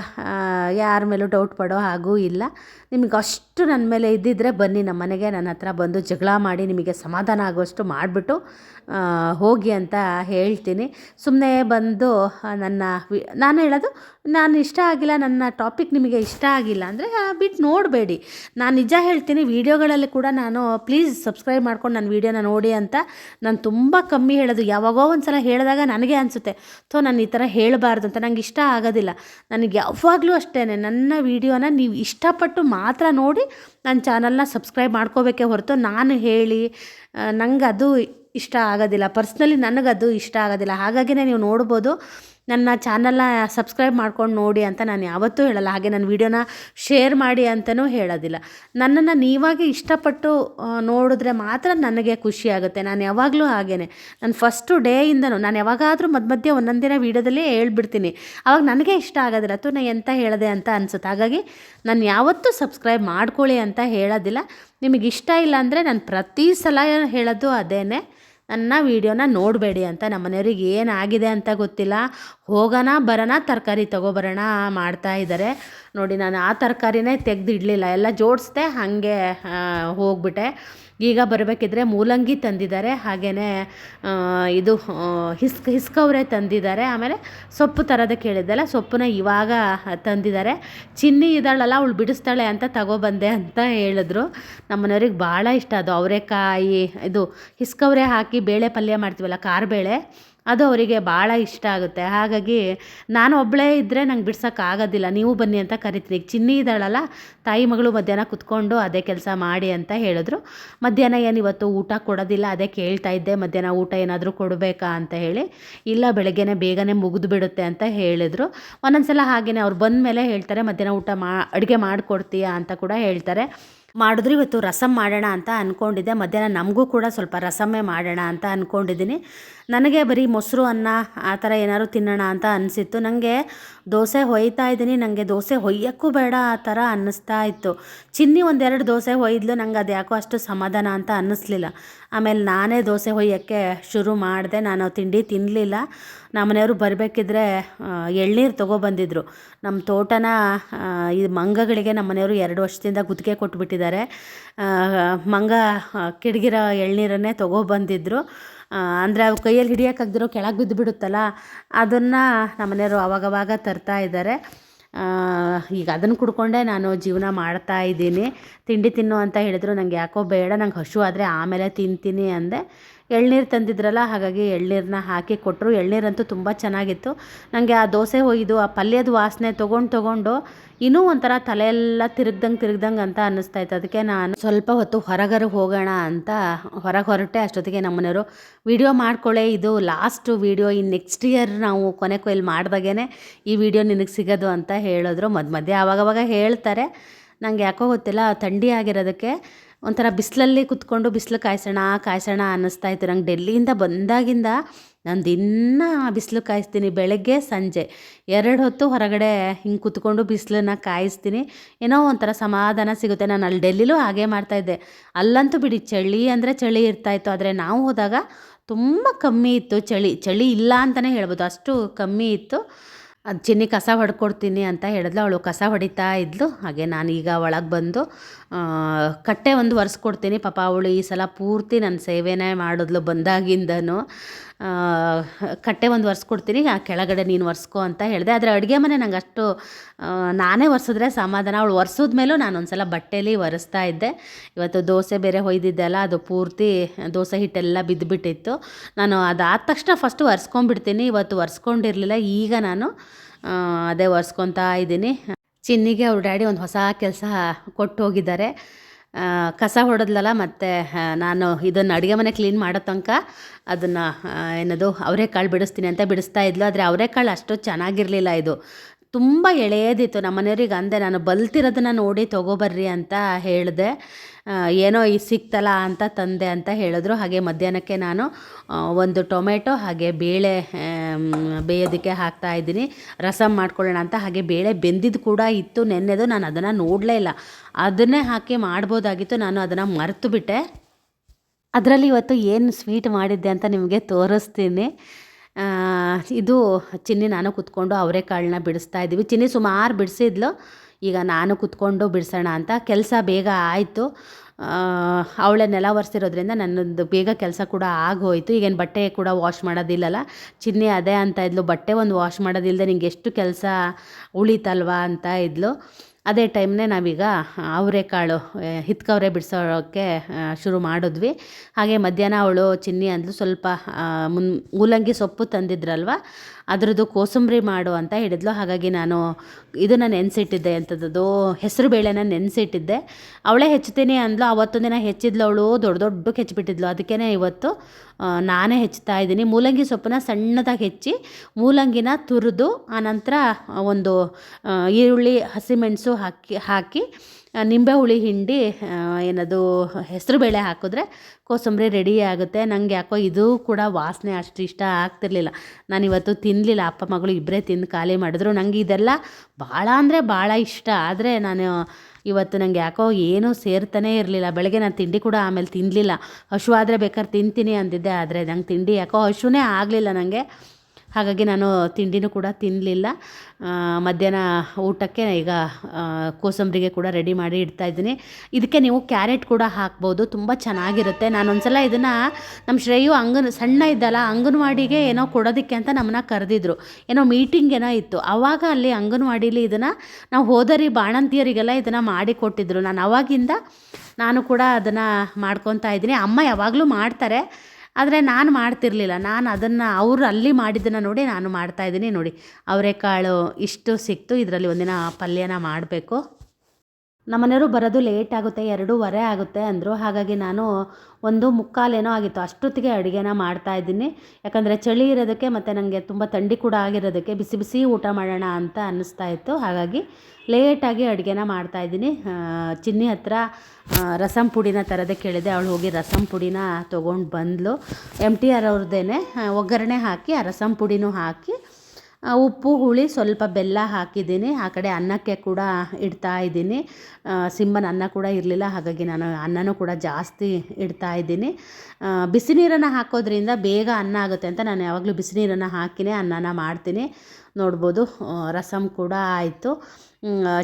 [SPEAKER 2] ಯಾರ ಮೇಲೂ ಡೌಟ್ ಪಡೋ ಹಾಗೂ ಇಲ್ಲ. ನಿಮಗೆ ಅಷ್ಟು ನನ್ನ ಮೇಲೆ ಇದ್ದಿದ್ದರೆ ಬನ್ನಿ, ನಮ್ಮ ಮನೆಗೆ, ನನ್ನ ಹತ್ರ ಬಂದು ಜಗಳ ಮಾಡಿ ನಿಮಗೆ ಸಮಾಧಾನ ಆಗುವಷ್ಟು ಮಾಡಿಬಿಟ್ಟು ಹೋಗಿ ಅಂತ ಹೇಳ್ತೀನಿ. ಸುಮ್ಮನೆ ಬಂದು ನನ್ನ ನಾನು ಹೇಳೋದು, ನಾನು ಇಷ್ಟ ಆಗಿಲ್ಲ, ನನ್ನ ಟಾಪಿಕ್ ನಿಮಗೆ ಇಷ್ಟ ಆಗಿಲ್ಲ ಅಂದರೆ ಬಿಟ್ಟು ನೋಡಬೇಡಿ. ನಾನು ನಿಜ ಹೇಳ್ತೀನಿ, ವೀಡಿಯೋಗಳಲ್ಲಿ ಕೂಡ ನಾನು ಪ್ಲೀಸ್ ಸಬ್ಸ್ಕ್ರೈಬ್ ಮಾಡ್ಕೊಂಡು ನನ್ನ ವೀಡಿಯೋನ ನೋಡಿ ಅಂತ ನಾನು ತುಂಬ ಕಮ್ಮಿ ಹೇಳೋದು. ಯಾವಾಗೋ ಒಂದು ಸಲ ಹೇಳಿದಾಗ ನನಗೆ ಅನಿಸುತ್ತೆ, ಥೋ, ನಾನು ಈ ಥರ ಹೇಳಬಾರ್ದು ಅಂತ. ನಂಗೆ ಇಷ್ಟ ಆಗೋದಿಲ್ಲ. ನನಗೆ ಯಾವಾಗಲೂ ಅಷ್ಟೇ ನನ್ನ ವೀಡಿಯೋನ ನೀವು ಇಷ್ಟಪಟ್ಟು ಮಾತ್ರ ನೋಡಿ ನನ್ನ ಚಾನಲ್ನ ಸಬ್ಸ್ಕ್ರೈಬ್ ಮಾಡ್ಕೋಬೇಕೇ ಹೊರತು ನಾನು ಹೇಳಿ ನಂಗೆ ಅದು ಇಷ್ಟ ಆಗೋದಿಲ್ಲ. ಪರ್ಸ್ನಲಿ ನನಗದು ಇಷ್ಟ ಆಗೋದಿಲ್ಲ. ಹಾಗಾಗಿನೇ ನೀವು ನೋಡ್ಬೋದು. ನನ್ನ ಚಾನಲ್ನ ಸಬ್ಸ್ಕ್ರೈಬ್ ಮಾಡ್ಕೊಂಡು ನೋಡಿ ಅಂತ ನಾನು ಯಾವತ್ತೂ ಹೇಳಲ್ಲ. ಹಾಗೆ ನನ್ನ ವೀಡಿಯೋನ ಶೇರ್ ಮಾಡಿ ಅಂತಲೂ ಹೇಳೋದಿಲ್ಲ. ನನ್ನನ್ನು ನೀವಾಗಿ ಇಷ್ಟಪಟ್ಟು ನೋಡಿದ್ರೆ ಮಾತ್ರ ನನಗೆ ಖುಷಿ ಆಗುತ್ತೆ. ನಾನು ಯಾವಾಗಲೂ ಹಾಗೇ ನಾನು ಫಸ್ಟು ಡೇಯಿಂದನೂ ನಾನು ಯಾವಾಗಾದರೂ ಮಧ್ಯ ಮಧ್ಯೆ ಒಂದೊಂದು ದಿನ ವೀಡಿಯೋದಲ್ಲಿ ಹೇಳ್ಬಿಡ್ತೀನಿ. ಆವಾಗ ನನಗೆ ಇಷ್ಟ ಆಗೋದಿಲ್ಲ, ತು ನಾನು ಎಂತ ಹೇಳಿದೆ? ಅಂತ ಅನಿಸುತ್ತೆ. ಹಾಗಾಗಿ ನಾನು ಯಾವತ್ತೂ ಸಬ್ಸ್ಕ್ರೈಬ್ ಮಾಡ್ಕೊಳ್ಳಿ ಅಂತ ಹೇಳೋದಿಲ್ಲ. ನಿಮಗೆ ಇಷ್ಟ ಇಲ್ಲ ಅಂದರೆ ನಾನು ಪ್ರತಿ ಸಲ ಹೇಳೋದು ಅದೇನೆ. ನನ್ನ ವೀಡಿಯೋನ ನೋಡಬೇಡಿ ಅಂತ. ನಮ್ಮ ಮನೆಯವ್ರಿಗೆ ಏನಾಗಿದೆ ಅಂತ ಗೊತ್ತಿಲ್ಲ. ಹೋಗೋಣ, ಬರೋಣ, ತರಕಾರಿ ತೊಗೊಬರೋಣ ಮಾಡ್ತಾ ಇದ್ದಾರೆ. ನೋಡಿ, ನಾನು ಆ ತರಕಾರಿನೇ ತೆಗೆದಿಡಲಿಲ್ಲ. ಎಲ್ಲ ಜೋಡಿಸ್ದೆ ಹಾಗೆ ಹೋಗ್ಬಿಟ್ಟೆ. ಈಗ ಬರಬೇಕಿದ್ರೆ ಮೂಲಂಗಿ ತಂದಿದ್ದಾರೆ ಹಾಗೆಯೇ ಇದು ಹಿಸ್ಕ್, ಹಿಸ್ಕವ್ರೆ ತಂದಿದ್ದಾರೆ. ಆಮೇಲೆ ಸೊಪ್ಪು ತರೋದಕ್ಕೆ ಹೇಳಿದ್ದೆಲ್ಲ ಸೊಪ್ಪನ್ನ ಇವಾಗ ತಂದಿದ್ದಾರೆ. ಚಿನ್ನಿ ಇದ್ದಾಳಲ್ಲ, ಅವಳು ಬಿಡಿಸ್ತಾಳೆ ಅಂತ ತಗೊಬಂದೆ ಅಂತ ಹೇಳಿದ್ರು. ನಮ್ಮನೆಯವ್ರಿಗೆ ಭಾಳ ಇಷ್ಟ ಅದು, ಅವರೆಕಾಯಿ, ಇದು ಹಿಸ್ಕವ್ರೆ ಹಾಕಿ ಬೇಳೆ ಪಲ್ಯ ಮಾಡ್ತೀವಲ್ಲ, ಖಾರಬೇಳೆ. ಅದು ಅವರಿಗೆ ಭಾಳ ಇಷ್ಟ ಆಗುತ್ತೆ. ಹಾಗಾಗಿ ನಾನು ಒಬ್ಬಳೇ ಇದ್ದರೆ ನಂಗೆ ಬಿಡ್ಸೋಕ್ಕಾಗೋದಿಲ್ಲ ನೀವು ಬನ್ನಿ ಅಂತ ಕರಿತೀನಿ. ಈಗ ಚಿನ್ನಿ ಇದ್ದಾಳಲ್ಲ, ತಾಯಿ ಮಗಳು ಮಧ್ಯಾಹ್ನ ಕುತ್ಕೊಂಡು ಅದೇ ಕೆಲಸ ಮಾಡಿ ಅಂತ ಹೇಳಿದ್ರು. ಮಧ್ಯಾಹ್ನ ಏನು ಇವತ್ತು ಊಟ ಕೊಡೋದಿಲ್ಲ, ಅದೇ ಕೇಳ್ತಾ ಇದ್ದೆ, ಮಧ್ಯಾಹ್ನ ಊಟ ಏನಾದರೂ ಕೊಡಬೇಕಾ ಅಂತ ಹೇಳಿ, ಇಲ್ಲ ಬೆಳಗ್ಗೆನೇ ಬೇಗನೆ ಮುಗಿದು ಬಿಡುತ್ತೆ ಅಂತ ಹೇಳಿದರು. ಒಂದೊಂದು ಸಲ ಹಾಗೆಯೇ ಅವ್ರು ಬಂದ ಮೇಲೆ ಹೇಳ್ತಾರೆ, ಮಧ್ಯಾಹ್ನ ಊಟ ಮಾ, ಅಡುಗೆ ಮಾಡಿಕೊಡ್ತೀಯಾ ಅಂತ ಕೂಡ ಹೇಳ್ತಾರೆ. ಮಾಡಿದ್ರು ಇವತ್ತು ರಸಮ್ ಮಾಡೋಣ ಅಂತ ಅಂದ್ಕೊಂಡಿದ್ದೆ ಮಧ್ಯಾಹ್ನ ನಮಗೂ ಕೂಡ ಸ್ವಲ್ಪ ರಸಮ್ಮೇ ಮಾಡೋಣ ಅಂತ ಅಂದ್ಕೊಂಡಿದ್ದೀನಿ ನನಗೆ ಬರೀ ಮೊಸರು ಅನ್ನ ಆ ಥರ ಏನಾದ್ರು ತಿನ್ನೋಣ ಅಂತ ಅನಿಸಿತ್ತು. ನನಗೆ ದೋಸೆ ಹೊಯ್ತಾ ಇದ್ದೀನಿ. ನನಗೆ ದೋಸೆ ಹೊಯ್ಯೋಕ್ಕೂ ಬೇಡ ಆ ಥರ ಅನ್ನಿಸ್ತಾ ಇತ್ತು. ಚಿನ್ನಿ ಒಂದೆರಡು ದೋಸೆ ಹೊಯ್ದ್ಲು. ನಂಗೆ ಅದು ಯಾಕೋ ಅಷ್ಟು ಸಮಾಧಾನ ಅಂತ ಅನ್ನಿಸ್ಲಿಲ್ಲ. ಆಮೇಲೆ ನಾನೇ ದೋಸೆ ಹೊಯ್ಯೋಕ್ಕೆ ಶುರು ಮಾಡಿದೆ. ನಾನು ತಿಂಡಿ ತಿನ್ನಲಿಲ್ಲ ನಮ್ಮ ಮನೆಯವರು ಬರಬೇಕಿದ್ರೆ ಎಳ್ನೀರು ತೊಗೊಬಂದಿದ್ರು. ನಮ್ಮ ತೋಟನ ಈ ಮಂಗಗಳಿಗೆ ನಮ್ಮ ಮನೆಯವರು ಎರಡು ವರ್ಷದಿಂದ ಗುತ್ತಿಗೆ ಕೊಟ್ಬಿಟ್ಟಿದ್ದಾರೆ. ಮಂಗ ಕಿಡ್ಗಿರೋ ಎಳ್ನೀರನ್ನೇ ತೊಗೊಬಂದಿದ್ರು. ಅಂದರೆ ಅವು ಕೈಯಲ್ಲಿ ಹಿಡಿಯೋಕ್ಕಾಗ್ದಿರೋ ಕೆಳಗೆ ಬಿದ್ದು ಬಿಡುತ್ತಲ್ಲ ಅದನ್ನು ನಮ್ಮ ಮನೆಯವರು ಅವಾಗವಾಗ ತರ್ತಾ ಇದ್ದಾರೆ. ಈಗ ಅದನ್ನು ಕುಡ್ಕೊಂಡೇ ನಾನು ಜೀವನ ಮಾಡ್ತಾ ಇದ್ದೀನಿ. ತಿಂಡಿ ತಿನ್ನು ಅಂತ ಹೇಳಿದ್ರು ನನಗೆ ಯಾಕೋ ಬೇಡ, ನಂಗೆ ಹಸು ಆದರೆ ಆಮೇಲೆ ತಿಂತೀನಿ ಅಂದೆ. ಎಳ್ನೀರು ತಂದಿದ್ರಲ್ಲ, ಹಾಗಾಗಿ ಎಳ್ನೀರನ್ನ ಹಾಕಿ ಕೊಟ್ಟರು ಎಳ್ನೀರಂತೂ ತುಂಬ ಚೆನ್ನಾಗಿತ್ತು. ನನಗೆ ಆ ದೋಸೆ ಒಯ್ದು ಆ ಪಲ್ಯದ ವಾಸನೆ ತೊಗೊಂಡು ತೊಗೊಂಡು ಇನ್ನೂ ಒಂಥರ ತಲೆಯೆಲ್ಲ ತಿರುಗ್ದಂಗೆ ತಿರುಗ್ದಂಗೆ ಅಂತ ಅನ್ನಿಸ್ತಾ ಇತ್ತು. ಅದಕ್ಕೆ ನಾನು ಸ್ವಲ್ಪ ಹೊತ್ತು ಹೊರಗರು ಹೋಗೋಣ ಅಂತ ಹೊರಗೆ ಹೊರಟೆ. ಅಷ್ಟೊತ್ತಿಗೆ ನಮ್ಮನೆಯವರು, ವಿಡಿಯೋ ಮಾಡ್ಕೊಳ್ಳೆ, ಇದು ಲಾಸ್ಟು ವಿಡಿಯೋ. ಇನ್ನು ನೆಕ್ಸ್ಟ್ ಇಯರ್ ನಾವು ಕೊನೆ ಕೊಯ್ಲು ಮಾಡಿದಾಗೇ ಈ ವಿಡಿಯೋ ನಿನಗೆ ಸಿಗೋದು ಅಂತ ಹೇಳಿದ್ರು. ಮಧ್ಯ ಮಧ್ಯೆ ಆವಾಗವಾಗ ಹೇಳ್ತಾರೆ. ನನಗೆ ಯಾಕೋ ಗೊತ್ತಿಲ್ಲ, ಥಂಡಿ ಆಗಿರೋದಕ್ಕೆ ಒಂಥರ ಬಿಸಿಲಲ್ಲೇ ಕುತ್ಕೊಂಡು ಬಿಸಿಲು ಕಾಯಿಸೋಣ ಕಾಯಿಸೋಣ ಅನ್ನಿಸ್ತಾ ಇತ್ತು. ನಂಗೆ ಡೆಲ್ಲಿಯಿಂದ ಬಂದಾಗಿಂದ ನಾನು ದಿನ ಬಿಸಿಲು ಕಾಯಿಸ್ತೀನಿ, ಬೆಳಗ್ಗೆ ಸಂಜೆ ಎರಡು ಹೊತ್ತು ಹೊರಗಡೆ ಹಿಂಗೆ ಕುತ್ಕೊಂಡು ಬಿಸಿಲನ್ನ ಕಾಯಿಸ್ತೀನಿ. ಏನೋ ಒಂಥರ ಸಮಾಧಾನ ಸಿಗುತ್ತೆ. ನಾನು ಅಲ್ಲಿ ಡೆಲ್ಲಿಲೂ ಹಾಗೆ ಮಾಡ್ತಾಯಿದ್ದೆ ಅಲ್ಲಂತೂ ಬಿಡಿ, ಚಳಿ ಅಂದರೆ ಚಳಿ ಇರ್ತಾಯಿತ್ತು ಆದರೆ ನಾವು ಹೋದಾಗ ತುಂಬ ಕಮ್ಮಿ ಇತ್ತು. ಚಳಿ ಚಳಿ ಇಲ್ಲ ಅಂತಲೇ ಹೇಳ್ಬೋದು. ಅಷ್ಟು ಕಮ್ಮಿ ಇತ್ತು. ಅದು ಚಿನ್ನಿ ಕಸ ಹೊಡ್ಕೊಡ್ತೀನಿ ಅಂತ ಹೇಳಿದ್ಲು. ಅವಳು ಕಸ ಹೊಡಿತಾ ಇದ್ಲು. ಹಾಗೆ ನಾನು ಈಗ ಒಳಗೆ ಬಂದು ಕಟ್ಟೆ ಒಂದು ಒರೆಸ್ಕೊಡ್ತೀನಿ. ಪಾಪ ಅವಳು ಈ ಸಲ ಪೂರ್ತಿ ನನ್ನ ಸೇವೆನೇ ಮಾಡಿದ್ಲು ಬಂದಾಗಿಂದನೂ. ಕಟ್ಟೆ ಒಂದು ಒರೆಸ್ಕೊಡ್ತೀನಿ, ಆ ಕೆಳಗಡೆ ನೀನು ಒರೆಸ್ಕೊ ಅಂತ ಹೇಳಿದೆ. ಆದರೆ ಅಡುಗೆ ಮನೆ ನಂಗೆ ಅಷ್ಟು ನಾನೇ ಒರೆಸಿದ್ರೆ ಸಮಾಧಾನ. ಅವಳು ಒರೆಸಿದ ಮೇಲೂ ನಾನು ಒಂದ್ಸಲ ಬಟ್ಟೆಯಲ್ಲಿ ಒರೆಸ್ತಾ ಇದ್ದೆ. ಇವತ್ತು ದೋಸೆ ಬೇರೆ ಹೊಯ್ದಿದ್ದೆ ಅಲ್ಲ ಅದು ಪೂರ್ತಿ ದೋಸೆ ಹಿಟ್ಟೆಲ್ಲ ಬಿದ್ದುಬಿಟ್ಟಿತ್ತು ನಾನು ಅದಾದ ತಕ್ಷಣ ಫಸ್ಟು ಒರೆಸ್ಕೊಂಡ್ಬಿಡ್ತೀನಿ. ಇವತ್ತು ಒರೆಸ್ಕೊಂಡಿರಲಿಲ್ಲ. ಈಗ ನಾನು ಅದೇ ಒರೆಸ್ಕೊತಾ ಇದ್ದೀನಿ. ಚಿನ್ನಿಗೆ ಅವ್ರ ಡ್ಯಾಡಿ ಒಂದು ಹೊಸ ಕೆಲಸ ಕೊಟ್ಟು ಹೋಗಿದ್ದಾರೆ. ಕಸ ಹೊಡೆದ್ಲಲ್ಲ ಮತ್ತು ನಾನು ಇದನ್ನು ಅಡುಗೆ ಮನೆ ಕ್ಲೀನ್ ಮಾಡೋ ತನಕ ಅದನ್ನು ಏನದು ಅವರೆಕಾಳು ಬಿಡಿಸ್ತೀನಿ ಅಂತ ಬಿಡಿಸ್ತಾ ಇದ್ಲು. ಆದರೆ ಅವರೆಕಾಳು ಅಷ್ಟು ಚೆನ್ನಾಗಿರಲಿಲ್ಲ ಇದು. ತುಂಬ ಎಳೆಯದಿತ್ತು. ನಮ್ಮ ಮನೆಯವ್ರಿಗೆ ಅಂದೆ, ನಾನು ಬಲ್ತಿರೋದನ್ನ ನೋಡಿ ತೊಗೊಬರ್ರಿ ಅಂತ ಹೇಳಿದೆ. ಏನೋ ಈ ಸಿಕ್ತಲ್ಲ ಅಂತ ತಂದೆ ಅಂತ ಹೇಳಿದ್ರು. ಹಾಗೆ ಮಧ್ಯಾಹ್ನಕ್ಕೆ ನಾನು ಒಂದು ಟೊಮೆಟೊ ಹಾಗೆ ಬೇಳೆ ಬೇಯೋದಕ್ಕೆ ಹಾಕ್ತಾ ಇದ್ದೀನಿ. ರಸಮ್ ಮಾಡ್ಕೊಳ್ಳೋಣ ಅಂತ ಹಾಗೆ ಬೇಳೆ ಬೆಂದಿದ್ದು ಕೂಡ ಇತ್ತು ನೆನ್ನೆದು. ನಾನು ಅದನ್ನು ನೋಡಲೇ ಇಲ್ಲ. ಅದನ್ನೇ ಹಾಕಿ ಮಾಡ್ಬೋದಾಗಿತ್ತು. ನಾನು ಅದನ್ನು ಮರೆತು ಬಿಟ್ಟೆ. ಅದರಲ್ಲಿ ಇವತ್ತು ಏನು ಸ್ವೀಟ್ ಮಾಡಿದ್ದೆ ಅಂತ ನಿಮಗೆ ತೋರಿಸ್ತೀನಿ. ಇದು ಚಿನ್ನಿ ನಾನು ಕುತ್ಕೊಂಡು ಅವರೆಕಾಳನ್ನ ಬಿಡಿಸ್ತಾ ಇದ್ದೀವಿ. ಚಿನ್ನಿ ಸುಮಾರು ಬಿಡಿಸಿದ್ಲು. ಈಗ ನಾನು ಕುತ್ಕೊಂಡು ಬಿಡಿಸೋಣ ಅಂತ ಕೆಲಸ ಬೇಗ ಆಯಿತು. ಅವಳೆ ನೆಲ ಒರೆಸಿರೋದ್ರಿಂದ ನನ್ನದು ಬೇಗ ಕೆಲಸ ಕೂಡ ಆಗೋಯಿತು. ಈಗೇನು ಬಟ್ಟೆ ಕೂಡ ವಾಶ್ ಮಾಡೋದಿಲ್ಲಲ್ಲ. ಚಿನ್ನಿ ಅದೇ ಅಂತ ಇದ್ಲು. ಬಟ್ಟೆ ಒಂದು ವಾಶ್ ಮಾಡೋದಿಲ್ಲದೆ ನಿಂಗೆ ಎಷ್ಟು ಕೆಲಸ ಉಳಿತಲ್ವಾ ಅಂತ ಇದ್ಲು. ಅದೇ ಟೈಮ್ನೇ ನಾವೀಗ ಅವರೆಕಾಳು ಹಿತ್ಕವ್ರೆ ಬಿಡಿಸೋಕ್ಕೆ ಶುರು ಮಾಡಿದ್ವಿ. ಹಾಗೆ ಮಧ್ಯಾಹ್ನ ಅವಳು ಚಿನ್ನಿ ಅಂದ್ಲು ಸ್ವಲ್ಪ ಮುನ್, ಮೂಲಂಗಿ ಸೊಪ್ಪು ತಂದಿದ್ರಲ್ವ? ಅದ್ರದ್ದು ಕೋಸಂಬರಿ ಮಾಡು ಅಂತ ಹೇಳಿದ್ಲು. ಹಾಗಾಗಿ ನಾನು ಇದನ್ನು ನೆನೆಸಿಟ್ಟಿದ್ದೆ ಅಂಥದ್ದು ಹೆಸರು ಬೇಳೆನ ನೆನೆಸಿಟ್ಟಿದ್ದೆ. ಅವಳೇ ಹೆಚ್ಚುತ್ತೀನಿ ಅಂದ್ಲು. ಅವತ್ತೊಂದು ದಿನ ಹೆಚ್ಚಿದ್ಲು ಅವಳು. ದೊಡ್ಡ ದೊಡ್ಡಕ್ಕೆ ಹೆಚ್ಚಿಬಿಟ್ಟಿದ್ಲು. ಅದಕ್ಕೇ ಇವತ್ತು ನಾನೇ ಹೆಚ್ಚುತ್ತಾ ಇದ್ದೀನಿ. ಮೂಲಂಗಿ ಸೊಪ್ಪನ್ನ ಸಣ್ಣದಾಗಿ ಹೆಚ್ಚಿ, ಮೂಲಂಗಿನ ತುರಿದು ಆನಂತರ ಒಂದು ಈರುಳ್ಳಿ ಹಸಿಮೆಣಸು ಹಾಕಿ ಹಾಕಿ ನಿಂಬೆ ಹುಳಿ ಹಿಂಡಿ ಏನದು, ಹೆಸರು ಬೇಳೆ ಹಾಕಿದ್ರೆ ಕೋಸಂಬರಿ ರೆಡಿ ಆಗುತ್ತೆ. ನನಗೆ ಯಾಕೋ ಇದು ಕೂಡ ವಾಸನೆ ಅಷ್ಟು ಇಷ್ಟ ಆಗ್ತಿರ್ಲಿಲ್ಲ. ನಾನು ಇವತ್ತು ತಿನ್ನಲಿಲ್ಲ ಅಪ್ಪ, ಮಗಳು ಇಬ್ಬರೇ ತಿಂದು ಖಾಲಿ ಮಾಡಿದ್ರು. ನನಗೆ ಇದೆಲ್ಲ ಭಾಳ ಅಂದರೆ ಭಾಳ ಇಷ್ಟ. ಆದರೆ ನಾನು ಇವತ್ತು ನನಗೆ ಯಾಕೋ ಏನೂ ಸೇರ್ತಾನೆ ಇರಲಿಲ್ಲ. ಬೆಳಗ್ಗೆ ನಾನು ತಿಂಡಿ ಕೂಡ ಆಮೇಲೆ ತಿನ್ನಲಿಲ್ಲ ಹಶು ಆದರೆ ಬೇಕಾದ್ರೆ ತಿಂತೀನಿ ಅಂದಿದ್ದೆ. ಆದರೆ ನಂಗೆ ತಿಂಡಿ ಯಾಕೋ ಹಶುನೇ ಆಗಲಿಲ್ಲ ನನಗೆ ಹಾಗಾಗಿ ನಾನು ತಿಂಡಿನೂ ಕೂಡ ತಿನ್ನಲಿಲ್ಲ ಮಧ್ಯಾಹ್ನ ಊಟಕ್ಕೆ ಈಗ ಕೋಸಂಬರಿಗೆ ಕೂಡ ರೆಡಿ ಮಾಡಿ ಇಡ್ತಾ ಇದ್ದೀನಿ. ಇದಕ್ಕೆ ನೀವು ಕ್ಯಾರೆಟ್ ಕೂಡ ಹಾಕ್ಬೋದು. ತುಂಬ ಚೆನ್ನಾಗಿರುತ್ತೆ. ನಾನೊಂದ್ಸಲ ಇದನ್ನು ನಮ್ಮ ಶ್ರೇಯು ಅಂಗನ್, ಸಣ್ಣ ಇದ್ದಲ್ಲ, ಅಂಗನವಾಡಿಗೆ ಏನೋ ಕೊಡೋದಕ್ಕೆ ಅಂತ ನಮ್ಮನ್ನ ಕರೆದಿದ್ರು. ಏನೋ ಮೀಟಿಂಗ್ ಏನೋ ಇತ್ತು. ಆವಾಗ ಅಲ್ಲಿ ಅಂಗನವಾಡೀಲಿ ಇದನ್ನು ನಾವು ಹೋದರಿ ಬಾಣಂತಿಯರಿಗೆಲ್ಲ ಇದನ್ನು ಮಾಡಿ ಕೊಟ್ಟಿದ್ರು. ನಾನು ಅವಾಗಿಂದ ನಾನು ಕೂಡ ಅದನ್ನು ಮಾಡ್ಕೊತಾ ಇದ್ದೀನಿ. ಅಮ್ಮ ಯಾವಾಗಲೂ ಮಾಡ್ತಾರೆ. ಆದರೆ ನಾನು ಮಾಡ್ತಿರ್ಲಿಲ್ಲ. ನಾನು ಅದನ್ನು ಅವರು ಅಲ್ಲಿ ಮಾಡಿದ್ದನ್ನು ನೋಡಿ ನಾನು ಮಾಡ್ತಾಯಿದ್ದೀನಿ ನೋಡಿ. ಅವರೆಕಾಳು ಇಷ್ಟು ಸಿಕ್ತು, ಇದರಲ್ಲಿ ಒಂದಿನ ಪಲ್ಯನ ಮಾಡಬೇಕು. ನಮ್ಮನೆಯವರು ಬರೋದು ಲೇಟ್ ಆಗುತ್ತೆ, ಎರಡೂವರೆ ಆಗುತ್ತೆ ಅಂದರು. ಹಾಗಾಗಿ ನಾನು ಒಂದು ಮುಕ್ಕಾಲೇನೋ ಆಗಿತ್ತು. ಅಷ್ಟೊತ್ತಿಗೆ ಅಡುಗೆನ ಮಾಡ್ತಾ ಇದ್ದೀನಿ. ಯಾಕಂದರೆ ಚಳಿ ಇರೋದಕ್ಕೆ ಮತ್ತು ನನಗೆ ತುಂಬ ಥಂಡಿ ಕೂಡ ಆಗಿರೋದಕ್ಕೆ ಬಿಸಿ ಬಿಸಿ ಊಟ ಮಾಡೋಣ ಅಂತ ಅನ್ನಿಸ್ತಾ ಇತ್ತು. ಹಾಗಾಗಿ ಲೇಟಾಗಿ ಅಡುಗೆನ ಮಾಡ್ತಾಯಿದ್ದೀನಿ ಚಿನ್ನಿ ಹತ್ರ ರಸಂ ಪುಡಿನ ತರೋದೇ ಕೇಳಿದೆ. ಅವಳು ಹೋಗಿ ರಸಂ ಪುಡಿನ ತೊಗೊಂಡು ಬಂದಳು ಎಂ ಟಿ ಆರ್ ಅವ್ರದ್ದೇನೆ ಒಗ್ಗರಣೆ ಹಾಕಿ, ಆ, ರಸಂ ಪುಡಿನೂ ಹಾಕಿ ಉಪ್ಪು, ಹುಳಿ ಸ್ವಲ್ಪ ಬೆಲ್ಲ ಹಾಕಿದ್ದೀನಿ. ಆ ಕಡೆ ಅನ್ನಕ್ಕೆ ಕೂಡ ಇಡ್ತಾ ಇದ್ದೀನಿ. ಸಿಂಬನ ಅನ್ನ ಕೂಡ ಇರಲಿಲ್ಲ, ಹಾಗಾಗಿ ನಾನು ಅನ್ನನೂ ಕೂಡ ಜಾಸ್ತಿ ಇಡ್ತಾ ಇದ್ದೀನಿ. ಬಿಸಿ ನೀರನ್ನು ಹಾಕೋದ್ರಿಂದ ಬೇಗ ಅನ್ನ ಆಗುತ್ತೆ ಅಂತ ನಾನು ಯಾವಾಗಲೂ ಬಿಸಿ ನೀರನ್ನು ಹಾಕಿನೇ ಅನ್ನನ ಮಾಡ್ತೀನಿ. ನೋಡ್ಬೋದು ರಸಮ್ ಕೂಡ ಆಯಿತು.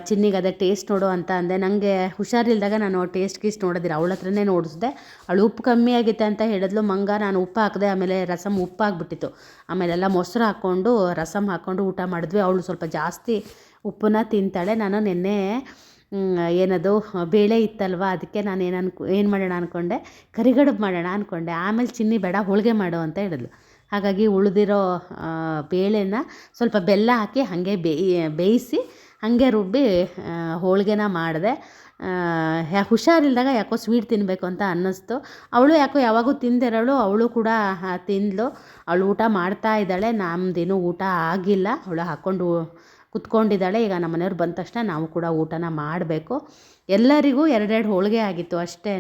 [SPEAKER 2] ಚಿನ್ನಿಗೆ ಅದೇ ಟೇಸ್ಟ್ ನೋಡು ಅಂತ ಅಂದೆ. ನನಗೆ ಹುಷಾರಿಲ್ದಾಗ ನಾನು ಟೇಸ್ಟ್ ಗೀಸ್ಟ್ ನೋಡೋದಿಲ್ಲ ಅವಳ ಹತ್ರನೇ ನೋಡಿಸ್ದೆ. ಅವಳು ಉಪ್ಪು ಕಮ್ಮಿ ಆಗಿತ್ತೆ ಅಂತ ಹೇಳಿದ್ಲು. ಮಂಗ, ನಾನು ಉಪ್ಪು ಹಾಕಿದೆ, ಆಮೇಲೆ ರಸಮ್ ಉಪ್ಪು ಆಗಿಬಿಟ್ಟಿತ್ತು. ಆಮೇಲೆಲ್ಲ ಮೊಸರು ಹಾಕ್ಕೊಂಡು ರಸಮ್ ಹಾಕ್ಕೊಂಡು ಊಟ ಮಾಡಿದ್ವಿ. ಅವಳು ಸ್ವಲ್ಪ ಜಾಸ್ತಿ ಉಪ್ಪನ್ನ ತಿಂತಾಳೆ. ನಾನು ನಿನ್ನೆ ಏನದು, ಬೇಳೆ ಇತ್ತಲ್ವ, ಅದಕ್ಕೆ ನಾನು ಏನು ಅನ್ಕೊ, ಏನು ಮಾಡೋಣ ಅಂದ್ಕೊಂಡೆ ಕರಿಗಡುಬು ಮಾಡೋಣ ಅಂದ್ಕೊಂಡೆ ಆಮೇಲೆ ಚಿನ್ನಿ ಬೇಡ, ಹೋಳಿಗೆ ಮಾಡು ಅಂತ ಹೇಳಿದ್ಲು. ಹಾಗಾಗಿ ಉಳಿದಿರೋ ಬೇಳೆನ ಸ್ವಲ್ಪ ಬೆಲ್ಲ ಹಾಕಿ ಹಾಗೆ ಬೇಯಿ, ಬೇಯಿಸಿ ಹಾಗೆ ರುಬ್ಬಿ ಹೋಳಿಗೆನ ಮಾಡಿದೆ. ಯಾ, ಹುಷಾರಿಲ್ದಾಗ ಯಾಕೋ ಸ್ವೀಟ್ ತಿನ್ನಬೇಕು ಅಂತ ಅನ್ನಿಸ್ತು. ಅವಳು ಯಾಕೋ ಯಾವಾಗೂ ತಿಂದಿರೋಳು, ಅವಳು ಕೂಡ ತಿಂದಳು ಅವಳು ಊಟ ಮಾಡ್ತಾ ಇದ್ದಾಳೆ ನಮ್ಮದೇನು ಊಟ ಆಗಿಲ್ಲ. ಅವಳು ಹಾಕ್ಕೊಂಡು ಕುತ್ಕೊಂಡಿದ್ದಾಳೆ. ಈಗ ನಮ್ಮ ಮನೆಯವ್ರು ಬಂದ ತಕ್ಷಣ ನಾವು ಕೂಡ ಊಟನ ಮಾಡಬೇಕು. ಎಲ್ಲರಿಗೂ ಎರಡೆರಡು ಹೋಳಿಗೆ ಆಗಿತ್ತು ಅಷ್ಟೇ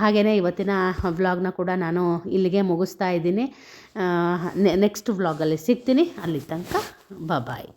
[SPEAKER 2] ಹಾಗೆಯೇ ಇವತ್ತಿನ ವ್ಲಾಗ್ನ ಕೂಡ ನಾನು ಇಲ್ಲಿಗೆ ಮುಗಿಸ್ತಾ ಇದ್ದೀನಿ. ನೆಕ್ಸ್ಟ್ ವ್ಲಾಗಲ್ಲಿ ಸಿಗ್ತೀನಿ. ಅಲ್ಲಿ ತನಕ ಬಾಯ್